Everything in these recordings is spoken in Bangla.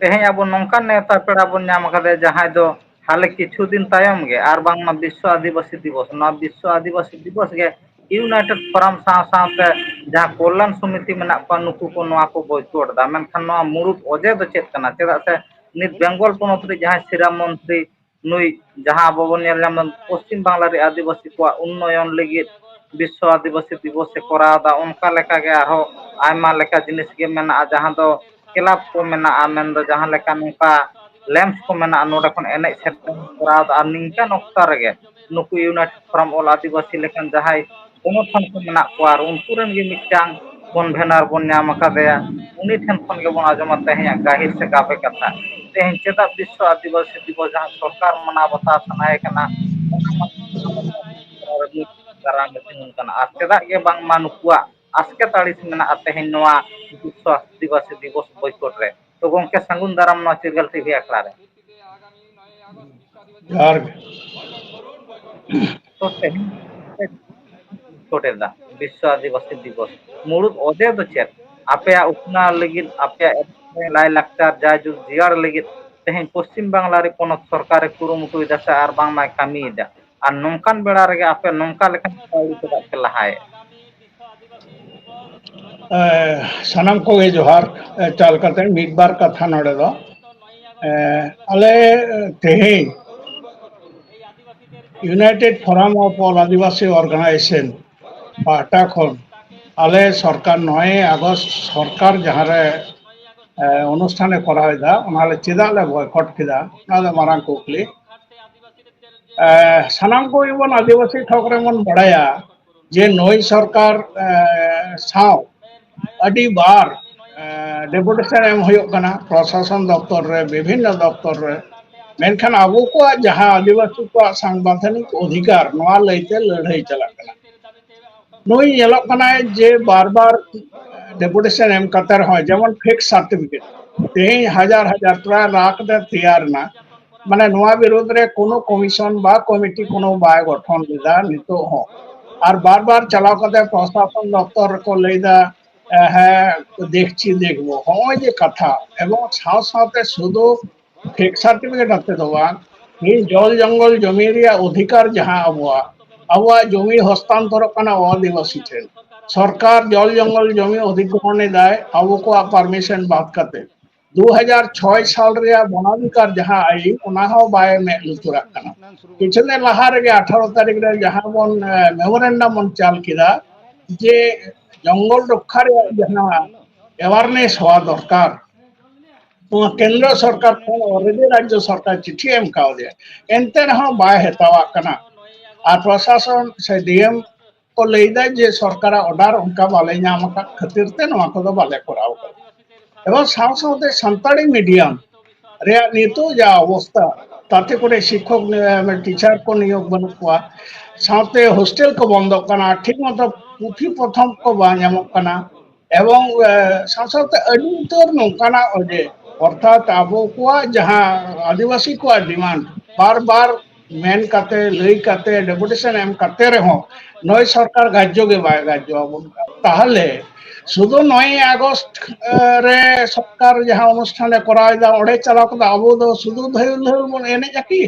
ᱛᱮᱦᱮᱧ ᱟᱵᱚ ᱱᱚᱝᱠᱟᱱ ᱱᱮᱣᱛᱟ ᱯᱮᱲᱟ ᱵᱚᱱ ᱧᱟᱢ ᱟᱠᱟᱫᱮᱭᱟ ᱡᱟᱦᱟᱸᱭ ᱫᱚ ᱦᱟᱞᱮ ᱠᱤᱪᱷᱩ ᱫᱤᱱ ᱛᱟᱭᱚᱢ ᱜᱮ ᱟᱨ ᱵᱟᱝᱢᱟ ᱵᱤᱥᱥᱚ ᱟᱹᱫᱤᱵᱟᱹᱥᱤ ᱫᱤᱵᱚᱥ ᱱᱚᱣᱟ ᱵᱤᱥᱥᱚ ᱟᱹᱫᱤᱵᱟᱹᱥᱤ ᱫᱤᱵᱚᱥ ᱜᱮ ᱤᱭᱩᱱᱟᱭᱴᱮᱰ ᱯᱷᱳᱨᱟᱢ ᱥᱟᱶ ᱥᱟᱶᱛᱮ ᱡᱟᱦᱟᱸ ᱠᱚᱞᱞᱟᱱ ᱥᱚᱢᱤᱛᱤ ᱢᱮᱱᱟᱜ ᱠᱚᱣᱟ ᱱᱩᱠᱩ ᱠᱚ ᱱᱚᱣᱟ ᱠᱚ ᱵᱳᱭᱠᱚᱴ ᱮᱫᱟ ᱢᱮᱱᱠᱷᱟᱱ ᱱᱚᱣᱟ ᱢᱩᱲᱩᱫ ᱚᱡᱮ ᱫᱚ ᱪᱮᱫ ᱠᱟᱱᱟ ᱪᱮᱫᱟᱜ ᱥᱮ ᱱᱤᱛ ᱵᱮᱝᱜᱚᱞ ᱯᱚᱱᱚᱛ ᱨᱮ ᱡᱟᱦᱟᱸᱭ ᱥᱤᱨᱟᱹ ᱢᱚᱱᱛᱨᱤ ᱱᱩᱭ ᱡᱟᱦᱟᱸ ᱟᱵᱚ ᱵᱚᱱ ᱧᱮᱞ ᱧᱟᱢᱫᱟ ᱯᱚᱥᱪᱤᱢ ᱵᱟᱝᱞᱟ ᱨᱮ ᱟᱹᱫᱤᱵᱟᱹᱥᱤ ᱠᱚᱣᱟᱜ ᱩᱱᱱᱚᱭᱚᱱ ᱞᱟᱹᱜᱤᱫ ᱵᱤᱥᱥᱚ ᱟᱹᱫᱤᱵᱟᱹᱥᱤ ᱫᱤᱵᱚᱥᱮ ᱠᱚᱨᱟᱣᱫᱟ ᱚᱱᱠᱟ ᱞᱮᱠᱟᱜᱮ ᱟᱨᱦᱚᱸ ᱟᱭᱢᱟ ᱞᱮᱠᱟ ᱡᱤᱱᱤᱥ ᱜᱮ ᱢᱮᱱᱟᱜᱼᱟ ᱡᱟᱦᱟᱸ ᱫᱚ ᱠᱞᱟᱵᱽ ᱠᱚ ᱢᱮᱱᱟᱜᱼᱟ ᱢᱮᱱᱫᱚ ᱡᱟᱦᱟᱸ ᱞᱮᱠᱟ ᱱᱚᱝᱠᱟ ᱞᱮᱢᱯᱥ ᱠᱚ ᱢᱮᱱᱟᱜᱼᱟ ᱱᱚᱰᱮ ᱠᱷᱚᱱ ᱮᱱᱮᱡ ᱥᱮᱨᱮᱧ ᱠᱚᱨᱟᱣᱫᱟ ᱟᱨ ᱱᱤᱝᱠᱟᱹᱱ ᱚᱠᱛᱚ ᱨᱮᱜᱮ ᱱᱩᱠᱩ ᱤᱭᱩᱱᱟᱭᱴᱮᱰ ᱯᱷᱚᱨᱟᱢ ᱚᱞ ᱟᱹᱫᱤᱵᱟᱹᱥᱤ ᱞᱮᱠᱟᱱ ᱡᱟᱦᱟᱸᱭ ᱥᱚᱝᱜᱚᱴᱷᱚᱱ ᱠᱚ ᱢᱮᱱᱟᱜ ᱠᱚᱣᱟ ᱟᱨ ᱩᱱᱠᱩ ᱨᱮᱱ ᱜᱮ ᱢᱤᱫᱴᱟᱝ ᱠᱚᱱᱵᱷᱮᱱᱟᱨ ᱵᱚᱱ ᱧᱟᱢ ᱟᱠᱟᱫᱮᱭᱟ ᱩᱱᱤ ᱴᱷᱮᱱ ᱠᱷᱚᱱ ᱜᱮᱵᱚᱱ ᱟᱸᱡᱚᱢᱟ ᱛᱮᱦᱮᱧᱟᱜ ᱜᱟᱹᱦᱤᱨ ᱥᱮ ᱜᱟᱵᱮ ᱠᱟᱛᱷᱟ ᱛᱮᱦᱮᱧ ᱪᱮᱫᱟᱜ ᱵᱤᱥᱥᱚ ᱟᱹᱫᱤᱵᱟᱹᱥᱤ ᱫᱤᱵᱚᱥ ᱡᱟᱦᱟᱸ ᱥᱚᱨᱠᱟᱨ ᱢᱟᱱᱟᱣ ᱵᱟᱛᱟᱣ ᱥᱟᱱᱟᱭᱮ ᱠᱟᱱᱟ ᱫᱟᱨᱟᱢ ᱛᱤᱸᱜᱩᱱ ᱠᱟᱱᱟ ᱟᱨ ᱪᱮᱫᱟᱜ ᱜᱮ ᱵᱟᱝᱢᱟ ᱱᱩᱠᱩᱣᱟᱜ ᱟᱥᱠᱮᱛ ᱟᱹᱲᱤᱥ ᱢᱮᱱᱟᱜᱼᱟ ᱛᱮᱦᱮᱧ ᱱᱚᱣᱟ ᱵᱤᱥᱥᱚ ᱟᱹᱫᱤᱵᱟᱹᱥᱤ ᱫᱤᱵᱚᱥ ᱵᱳᱭᱠᱚᱴ ᱨᱮ ᱛᱚ ᱜᱚᱝᱠᱮ ᱥᱟᱹᱜᱩᱱ ᱫᱟᱨᱟᱢ ᱱᱚᱣᱟ ᱪᱤᱨᱜᱟᱹᱞ ᱴᱤᱵᱷᱤ ᱟᱠᱷᱲᱟ ᱨᱮ ᱡᱚᱦᱟᱨ ᱜᱮ ᱛᱚ ᱛᱮᱦᱮᱧ ᱵᱳᱭᱠᱚᱴ ᱵᱤᱥᱥᱚ ᱟᱹᱫᱤᱵᱟᱹᱥᱤ ᱫᱤᱵᱚᱥ ᱢᱩᱲᱩᱫ ᱚᱡᱮ ᱫᱚ ᱪᱮᱫ ᱟᱯᱮᱭᱟᱜ ᱩᱛᱱᱟᱹᱣ ᱞᱟᱹᱜᱤᱫ ᱟᱯᱮᱭᱟᱜ ᱞᱟᱭᱼᱞᱟᱠᱪᱟᱨ ᱡᱟᱭᱡᱩᱜᱽ ᱡᱤᱭᱟᱹᱲ ᱞᱟᱹᱜᱤᱫ ᱛᱮᱦᱮᱧ ᱯᱚᱥᱪᱤᱢ ᱵᱟᱝᱞᱟ ᱨᱮ ᱯᱚᱱᱚᱛ ᱥᱚᱨᱠᱟᱨᱮ ᱠᱩᱨᱩᱢᱩᱴᱩᱭᱮᱫᱟ ᱥᱮ ᱟᱨ ᱵᱟᱝᱢᱟᱭ ᱠᱟᱹᱢᱤᱭᱮᱫᱟ ᱟᱨ ᱱᱚᱝᱠᱟᱱ ᱵᱮᱲᱟ ᱨᱮᱜᱮ ᱟᱯᱮ ᱱᱚᱝᱠᱟ ᱞᱮᱠᱟᱱ ᱯᱟᱹᱣᱲᱤ ᱪᱮᱫᱟᱜ ᱯᱮ ᱞᱟᱦᱟᱭᱮᱫ ᱥᱟᱱᱟᱢ ᱠᱚᱜᱮ ᱡᱚᱦᱟᱨ ᱪᱟᱞ ᱠᱟᱛᱮ ᱢᱤᱫ ᱵᱟᱨ ᱠᱟᱛᱷᱟ ᱱᱚᱰᱮ ᱫᱚ ᱟᱞᱮ ᱛᱮᱦᱮᱧ united forum of all Adivasi organisation ᱯᱟᱦᱴᱟ ᱠᱷᱚᱱ ᱟᱞᱮ ᱥᱚᱨᱠᱟᱨ ᱱᱚᱭᱮ ᱟᱜᱚᱥᱴ ᱥᱚᱨᱠᱟᱨ ᱡᱟᱦᱟᱸᱨᱮ ᱚᱱᱩᱥᱴᱷᱟᱱᱮ ᱠᱚᱨᱟᱣᱮᱫᱟ ᱚᱱᱟᱞᱮ ᱪᱮᱫᱟᱜ ᱞᱮ ᱵᱚᱭᱠᱚᱴ ᱠᱮᱫᱟ ᱚᱱᱟ ᱫᱚ ᱢᱟᱨᱟᱝ ᱠᱩᱠᱞᱤ ᱥᱟᱱᱟᱢ ᱠᱚᱜᱮ ᱵᱚᱱ ᱟᱹᱫᱤᱵᱟᱹᱥᱤ ᱛᱷᱚᱠ ᱨᱮᱵᱚᱱ ᱵᱟᱲᱟᱭᱟ ᱡᱮ ᱱᱩᱭ ᱥᱚᱨᱠᱟᱨ ᱥᱟᱶ डेपुटेशन एम हो प्रशासन दफ्तर विभिन्न दफ्तर मेखान अब को जहाँ आदिवासी को सांधानिक अधिकार लैते लड़ाई चलना नई ना जे बार बार डेपुटेशन एम करते रहे जेमन फेक सार्टिफिकेट तेह हज़ार हज़ार तरह राख दे तैयार ना। माने नवा विरोध रे कोनो कमीशन बा कमिटी कोनो बाय गठन दिदा नितो हो। आर बार बार चलाव करते प्रशासन दफ्तर को लेदा হ্যাঁ দেখছি, দেখব। হয় যে কথা। এবং সাথে সাথে শুধু ফেক সার্টিফিকেট আনতে দেওয়া এই জল জঙ্গল জমি অধিকার যাহা আবহাওয়া আবহাওয়া জমি হস্তান্তর কানা আদিবাসী ঠেন সরকার জল জঙ্গল জমি অধিগ্রহণে দেয়, আবুকো পারমিশন বাদ কাতে দু হাজার ছয় সাল রেয়া বনাধিকার যাহা আইন ওনাহাও বায় লুতুরা কানা কিছুদিন লাহা রেগে আঠারো তারিখ রে যাহা বন মেমোরেন্ডাম চাল কিদা যে जंगल रक्षा एवारने दरकार केंद्र सरकार ऑलरेडी राज्य सरकार चिठी एम का एनते हेतावान आ प्रशासन से डीएम को लैद जे सरकार अर्डर बाम खातिर बाते सानी मीडियम नितू जा अवस्था ताते को शिक्षक टीचार को नियोग बनू ᱥᱟᱶᱛᱮ ᱥᱟᱱᱛᱟᱲᱤ ᱢᱤᱰᱤᱭᱟᱢ ᱨᱮᱭᱟᱜ ᱱᱤᱛᱚᱜ ᱡᱟ ᱚᱵᱚᱥᱛᱷᱟ ᱛᱟᱛᱮ ᱠᱚᱨᱮ ᱥᱤᱠᱠᱷᱚᱠ ᱴᱤᱪᱟᱨ ᱠᱚ ᱱᱤᱭᱳᱜ ᱵᱟᱹᱱᱩᱜ ᱠᱚᱣᱟ ᱥᱟᱶᱛᱮ ᱦᱳᱥᱴᱮᱞ ᱠᱚ ᱵᱚᱱᱫᱚᱜ ᱠᱟᱱᱟ ᱴᱷᱤᱠ ᱢᱚᱛᱚ ᱯᱩᱛᱷᱤ ᱯᱚᱛᱚᱵ ᱠᱚ ᱵᱟᱝ ᱧᱟᱢᱚᱜ ᱠᱟᱱᱟ ᱮᱵᱚᱝ ᱥᱟᱶ ᱥᱟᱶᱛᱮ ᱟᱹᱰᱤ ᱩᱛᱟᱹᱨ ᱱᱚᱝᱠᱟᱱᱟᱜ ᱚᱡᱮ ᱚᱨᱛᱷᱟᱛ ᱟᱵᱚ ᱠᱚᱣᱟᱜ ᱡᱟᱦᱟᱸ ᱟᱹᱫᱤᱵᱟᱹᱥᱤ ᱠᱚᱣᱟᱜ ᱰᱤᱢᱟᱱᱰ ᱵᱟᱨ ᱵᱟᱨ ᱢᱮᱱ ᱠᱟᱛᱮ ᱞᱟᱹᱭ ᱠᱟᱛᱮ ᱰᱮᱯᱩᱴᱮᱥᱚᱱ ᱮᱢ ᱠᱟᱛᱮ ᱨᱮᱦᱚᱸ ᱱᱩᱭ ᱥᱚᱨᱠᱟᱨ ᱜᱟᱡᱽᱡᱚ ᱜᱮ ᱵᱟᱭ ᱜᱟᱡᱽᱡᱚ ᱟᱵᱚᱱ ᱠᱟᱱᱟ ᱛᱟᱦᱚᱞᱮ ᱥᱩᱫᱷᱩ ᱱᱚᱭᱮ ᱟᱜᱚᱥᱴ ᱨᱮ ᱥᱚᱨᱠᱟᱨ ᱡᱟᱦᱟᱸ ᱚᱱᱩᱥᱴᱷᱟᱱᱮ ᱠᱚᱨᱟᱣ ᱮᱫᱟ ᱚᱸᱰᱮ ᱪᱟᱞᱟᱣ ᱠᱟᱛᱮ ᱟᱵᱚ ᱫᱚ ᱥᱩᱫᱷᱩ ᱫᱷᱟᱹᱭᱩ ᱫᱷᱟᱹᱭᱩ ᱵᱚᱱ ᱮᱱᱮᱡᱼᱟ ᱠᱤ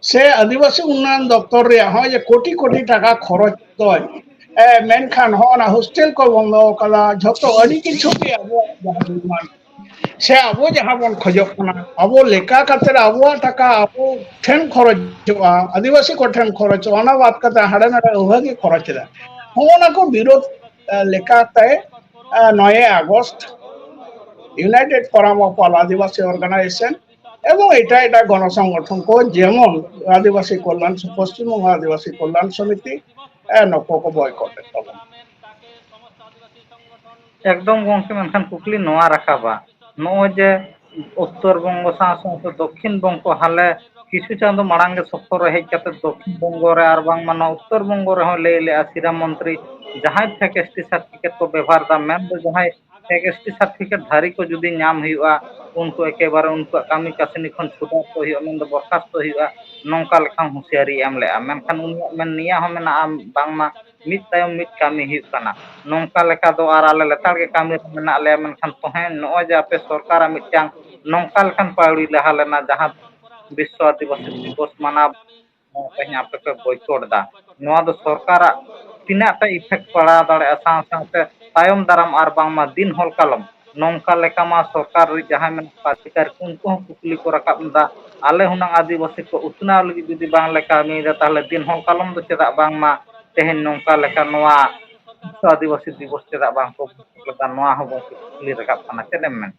ᱥᱮ ᱟᱹᱫᱤᱵᱟᱹᱥᱤ ᱩᱱᱱᱚᱭᱚᱱ ᱫᱚᱯᱛᱚᱨ ᱨᱮᱭᱟᱜ ᱦᱚᱸ ᱡᱮ ᱠᱳᱴᱤ ᱠᱳᱴᱤ ᱴᱟᱠᱟ ᱠᱷᱚᱨᱚᱪ ᱫᱚᱭ ᱢᱮᱱᱠᱷᱟᱱ ᱦᱚᱸ ᱚᱱᱟ ᱦᱳᱥᱴᱮᱞ ᱠᱚ ᱵᱚᱱᱫᱚ ᱟᱠᱟᱫᱟ ᱡᱷᱚᱛᱚ ᱟᱹᱰᱤ ᱠᱤᱪᱷᱩ ᱜᱮ ᱟᱵᱚᱣᱟᱜ ᱡᱟᱦᱟᱸ ᱰᱤᱢᱟᱱᱰ ᱥᱮ ᱟᱵᱚ ᱡᱟᱦᱟᱸ ᱵᱚᱱ ᱠᱷᱚᱡᱚᱜ ᱠᱟᱱᱟ ᱟᱵᱚ ᱞᱮᱠᱟ ᱠᱟᱛᱮ ᱟᱵᱚᱣᱟᱜ ᱴᱟᱠᱟ ᱟᱵᱚ ᱴᱷᱮᱱ ᱠᱷᱚᱨᱚᱪᱚᱜᱼᱟ ᱟᱹᱫᱤᱵᱟᱹᱥᱤ ᱠᱚ ᱴᱷᱮᱱ ᱠᱷᱚᱨᱚᱪᱚᱜᱼᱟ ᱚᱱᱟ ᱵᱟᱫ ᱠᱟᱛᱮ ᱦᱟᱸᱰᱮ ᱱᱟᱰᱮ ᱩᱵᱷᱟᱹᱜᱮ ᱠᱷᱚᱨᱚᱪ ᱮᱫᱟ ᱦᱚᱸᱜᱼᱚᱱᱟ ᱠᱚ ᱵᱤᱨᱳᱫ ᱞᱮᱠᱟᱛᱮ ᱱᱚᱭᱮ August united forum of all Adivasi organisation এবং এটা এটা গণসংগঠন যেমন আদিবাসী কল্যাণ, পশ্চিমবঙ্গ আদিবাসী কল্যাণ সমিতি একদম গমকে মানখান কুকলি নোয়া রাখাবা নয় যে উত্তরবঙ্গ সাথে দক্ষিণবঙ্গ হালে কিছু চাঁদ মাড়াঙ্গে সফর হেজ কাতে দক্ষিণবঙ্গ রে আর বাং মানে উত্তরবঙ্গ রে হলে সিরা মন্ত্রী যাহাই থেকে এসটি সার্টিফিকেট কো ব্যবহার দা মেন যাহাই ᱞᱟᱹᱭ ᱞᱮᱫᱼᱟ ᱥᱤᱨᱟᱹ ᱢᱚᱱᱛᱨᱤ ᱡᱟᱦᱟᱸᱭ ᱯᱷᱮᱠ ᱮᱥ ᱴᱤ ᱥᱟᱨᱴᱤᱯᱷᱤᱠᱮᱴ ᱠᱚ ᱵᱮᱵᱚᱦᱟᱨ ᱮᱫᱟ ᱢᱮᱱᱫᱚ ᱡᱟᱦᱟᱸᱭ ᱯᱷᱮᱠ ᱮᱥ ᱴᱤ ᱥᱟᱨᱴᱤᱯᱷᱤᱠᱮᱴ ᱫᱷᱟᱨᱤ ᱠᱚ ᱡᱩᱫᱤ ᱧᱟᱢ ᱦᱩᱭᱩᱜᱼᱟ ᱩᱱᱠᱩ ᱮᱠᱮᱵᱟᱨᱮ ᱩᱱᱠᱩᱣᱟᱜ ᱠᱟᱹᱢᱤ ᱠᱟᱹᱥᱱᱤ ᱠᱷᱚᱱ ᱪᱷᱩᱰᱟᱨ ᱠᱚ ᱦᱩᱭᱩᱜᱼᱟ ᱢᱮᱱᱫᱚ ᱵᱚᱨᱠᱷᱟᱥᱛᱚ ᱦᱩᱭᱩᱜᱼᱟ ᱱᱚᱝᱠᱟ ᱞᱮᱠᱟ ᱦᱩᱸᱥᱤᱭᱟᱨᱤ ᱮᱢ ᱞᱮᱫᱼᱟ ᱢᱮᱱᱠᱷᱟᱱ ᱩᱱᱤᱭᱟᱜ ᱢᱮᱱ ᱱᱤᱭᱟᱹ ᱦᱚᱸ ᱢᱮᱱᱟᱜᱼᱟ ᱵᱟᱝᱢᱟ ᱢᱤᱫ ᱛᱟᱭᱚᱢ ᱢᱤᱫ ᱠᱟᱹᱢᱤ ᱦᱩᱭᱩᱜ ᱠᱟᱱᱟ ᱱᱚᱝᱠᱟ ᱞᱮᱠᱟ ᱫᱚ ᱟᱨ ᱟᱞᱮ ᱞᱮᱛᱟᱲ ᱜᱮ ᱠᱟᱹᱢᱤ ᱢᱮᱱᱟᱜ ᱞᱮᱭᱟ ᱢᱮᱱᱠᱷᱟᱱ ᱦᱮᱸ ᱱᱚᱜᱼᱚᱭ ᱡᱮ ᱟᱯᱮ ᱥᱚᱨᱠᱟᱨᱟᱜ ᱢᱤᱫᱴᱟᱝ ᱱᱚᱝᱠᱟ ᱞᱮᱠᱟᱱ ᱯᱟᱹᱣᱲᱤ ᱞᱟᱦᱟ ᱞᱮᱱᱟ ᱡᱟᱦᱟᱸ ᱵᱤᱥᱥᱚ ᱟᱹᱫᱤᱵᱟᱹᱥᱤ ᱫᱤᱵᱚᱥ ᱢᱟᱱᱟᱣ ᱛᱮᱦᱮᱧ ᱟᱯᱮ ᱯᱮ ᱵᱚᱭᱠᱚᱴ ᱮᱫᱟ ᱱᱚᱣᱟ ᱫᱚ ᱥᱚᱨᱠᱟᱨᱟᱜ ᱛᱤᱱᱟᱹᱜ ᱴᱟ ᱤᱯᱷᱮᱠᱴ ᱯᱟᱲᱟᱣ ᱫᱟᱲᱮᱭᱟᱜᱼᱟ ᱥᱟᱶ ᱥᱟᱶᱛᱮ ᱛᱟᱭᱚᱢ ᱫᱟᱨᱟᱢ ᱟᱨ ᱵᱟᱝᱢᱟ ᱫᱤᱱ ᱦᱚᱞ ᱠᱟᱞᱚᱢ ᱱᱚᱝᱠᱟ ᱞᱮᱠᱟ ᱢᱟ ᱥᱚᱨᱠᱟᱨ ᱨᱮ ᱡᱟᱦᱟᱸᱭ ᱢᱮᱱᱟᱜ ᱠᱚᱣᱟ ᱟᱹᱫᱷᱤᱠᱟᱨ ᱩᱱᱠᱩ ᱦᱚᱸ ᱠᱩᱠᱞᱤ ᱠᱚ ᱨᱟᱠᱟᱵ ᱮᱫᱟ ᱟᱞᱮ ᱦᱩᱱᱟᱹᱝ ᱟᱹᱫᱤᱵᱟᱹᱥᱤ ᱠᱚ ᱩᱛᱱᱟᱹᱣ ᱞᱟᱹᱜᱤᱫ ᱡᱩᱫᱤ ᱵᱟᱝᱞᱮ ᱠᱟᱹᱢᱤᱭᱮᱫᱟ ᱛᱟᱦᱞᱮ ᱫᱤᱱ ᱦᱚᱞ ᱠᱟᱞᱚᱢ ᱫᱚ ᱪᱮᱫᱟᱜ ᱵᱟᱝᱢᱟ ᱛᱮᱦᱮᱧ ᱱᱚᱝᱠᱟ ᱞᱮᱠᱟ ᱱᱚᱣᱟ আদিবাসী দিবস চেᱫা বাংকো নয়া হব ক্লিয়ার কাপ কানা চেদেম মেন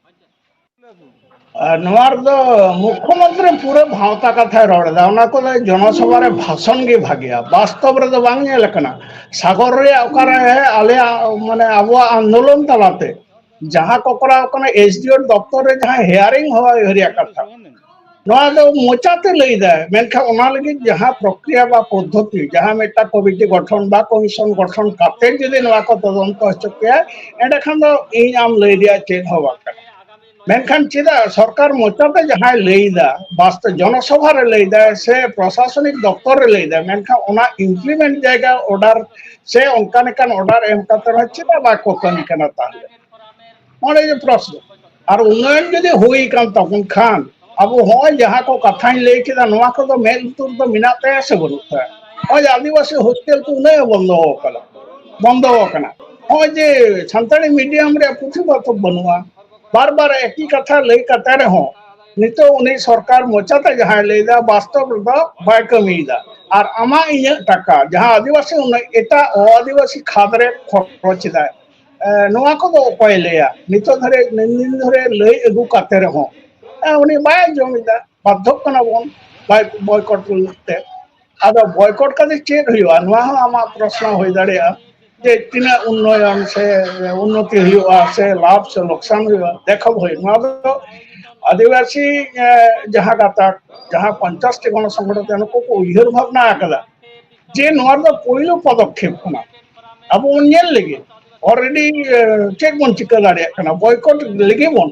ᱱᱚᱣᱟ ᱨᱮᱫᱚ ᱢᱩᱠᱷᱚᱢᱚᱱᱛᱨᱤ ᱯᱩᱨᱟᱹ ᱵᱷᱟᱣᱛᱟ ᱠᱟᱛᱷᱟᱭ ᱨᱚᱲᱮᱫᱟ ᱚᱱᱟ ᱠᱚᱫᱚ ᱡᱚᱱᱚᱥᱚᱵᱷᱟ ᱨᱮ ᱵᱷᱟᱥᱚᱱ ᱜᱮ ᱵᱷᱟᱜᱮᱭᱟ ᱵᱟᱥᱛᱚᱵ ᱨᱮᱫᱚ ᱵᱟᱝ ᱧᱮᱞ ᱟᱠᱟᱱᱟ ᱥᱟᱜᱚᱨ ᱨᱮᱭᱟᱜ ᱚᱠᱟᱨᱮ ᱟᱞᱮᱭᱟᱜ ᱢᱟᱱᱮ ᱟᱵᱚᱣᱟᱜ ᱟᱱᱫᱳᱞᱚᱱ ᱛᱟᱞᱟᱛᱮ ᱡᱟᱦᱟᱸ ᱠᱚ ᱠᱚᱨᱟᱣ ᱠᱟᱱᱟ ᱮᱥᱰᱤᱳ ᱫᱚᱯᱛᱚᱨ ᱨᱮ ᱡᱟᱦᱟᱸ ᱦᱮᱭᱟᱨᱤᱝ ᱦᱚᱭ ᱨᱮᱭᱟᱜ ᱠᱟᱛᱷᱟ ᱱᱚᱣᱟ ᱫᱚ ᱢᱚᱪᱟᱛᱮ ᱞᱟᱹᱭᱫᱟᱭ ᱢᱮᱱᱠᱷᱟᱱ ᱚᱱᱟ ᱞᱟᱹᱜᱤᱫ ᱡᱟᱦᱟᱸ ᱯᱨᱚᱠᱨᱤᱭᱟ ᱵᱟ ᱯᱚᱫᱽᱫᱷᱚᱛᱤ ᱡᱟᱦᱟᱸ ᱢᱤᱫᱴᱟᱝ ᱠᱚᱢᱤᱴᱤ ᱜᱚᱴᱷᱚᱱ ᱵᱟ ᱠᱚᱢᱤᱥᱚᱱ ᱜᱚᱴᱷᱚᱱ ᱠᱟᱛᱮ ᱡᱩᱫᱤ ᱱᱚᱣᱟ ᱠᱚ ᱛᱚᱫᱚᱱᱛᱚ ᱦᱚᱪᱚ ᱠᱮᱭᱟ ᱮᱸᱰᱮᱠᱷᱟᱱ ᱫᱚ ᱤᱧ ᱟᱢ ᱞᱟᱹᱭ ᱨᱮᱭᱟᱜ ᱪᱮᱫ ᱦᱚᱸ ᱵᱟᱝ ᱠᱟᱱᱟ ᱢᱮᱱᱠᱷᱟᱱ ᱪᱮᱫᱟᱜ ᱥᱚᱨᱠᱟᱨ ᱢᱚᱪᱟᱛᱮ ᱡᱟᱦᱟᱸᱭ ᱞᱟᱹᱭᱫᱟ ᱵᱟᱥᱛᱮ ᱡᱚᱱᱚᱥᱚᱵᱷᱟ ᱨᱮ ᱞᱟᱹᱭᱫᱟ ᱥᱮ ᱯᱨᱚᱥᱟᱥᱚᱱᱤᱠ ᱫᱚᱯᱛᱚᱨ ᱨᱮ ᱞᱟᱹᱭᱫᱟ ᱢᱮᱱᱠᱷᱟᱱ ᱚᱱᱟ ᱤᱢᱯᱞᱤᱢᱮᱱᱴ ᱡᱟᱭᱜᱟ ᱚᱰᱟᱨ ᱥᱮ ᱚᱱᱠᱟ ᱞᱮᱠᱟᱱ ᱚᱰᱟᱨ ᱮᱢ ᱠᱟᱛᱮ ᱨᱮᱦᱚᱸ ᱪᱮᱫᱟᱜ ᱵᱟᱠᱚ ᱠᱟᱹᱢᱤ ᱠᱟᱱᱟ ᱛᱟᱦᱞᱮ ᱚᱸᱰᱮ ᱡᱮ ᱯᱨᱚᱥᱱᱚ ᱟᱨ ᱩᱱᱱᱚᱭᱚᱱ ᱡᱩᱫᱤ ᱦᱩᱭ ᱠᱟᱱ ᱛᱟᱵᱚᱱ ᱠᱷᱟᱱ ᱟᱵᱚ ᱦᱚᱸᱜᱼᱚᱭ ᱡᱟᱦᱟᱸ ᱠᱚ ᱠᱟᱛᱷᱟᱧ ᱞᱟᱹᱭ ᱠᱮᱫᱟ ᱱᱚᱣᱟ ᱠᱚᱫᱚ ᱢᱮᱫ ᱞᱩᱛᱩᱨ ᱫᱚ ᱢᱮᱱᱟᱜ ᱛᱟᱭᱟ ᱥᱮ ᱵᱟᱹᱱᱩᱜ ᱛᱟᱭᱟ ᱱᱚᱜᱼᱚᱭ ᱡᱮ ᱟᱹᱫᱤᱵᱟᱹᱥᱤ ᱦᱳᱥᱴᱮᱞ ᱠᱚ ᱩᱱᱟᱹᱜ ᱵᱚᱱᱫᱚ ᱟᱠᱟᱱᱟ ᱵᱚᱱᱫᱚ ᱟᱠᱟᱱᱟ ᱱᱚᱜᱼᱚᱭ ᱡᱮ ᱥᱟᱱᱛᱟᱲᱤ ᱢᱤᱰᱤᱭᱟᱢ ᱨᱮᱭᱟᱜ ᱯᱩᱛᱷᱤ ᱯᱚᱛᱚᱵ ᱵᱟᱹᱱᱩᱜᱼᱟ বারবার একই কথা লই কাতে রেহো নিত উনি সরকার মোচাতে যাহা লেদা বাস্তব রূপে বাই কমিদা আর আমা ইয়া টাকা, যাহা আদিবাসী উনি এটা অ আদিবাসী খাদরে খরচ দেয়। নোয়া কো দো কয় লেয়া? নিতো ধরে নিন ধরে লই আগু কাতে রেহো উনি বাই জমিদা বাধ্য বন বাই, বয়কট করতে। আদা বয়কট কাজে চেক হইবা নোয়া আমা প্রশ্ন হই দাঁড়িয়া। જે તેના ઉન્નયન છે ઉન્નતિ હૈયા છે લાભ आदिवासी जहाँ गाता जहाँ पंचाश टी गणसंगठन को भावना जे नोर दो अब लगे ऑलरेडी चेक बन चिका दाड़े कना लगे बन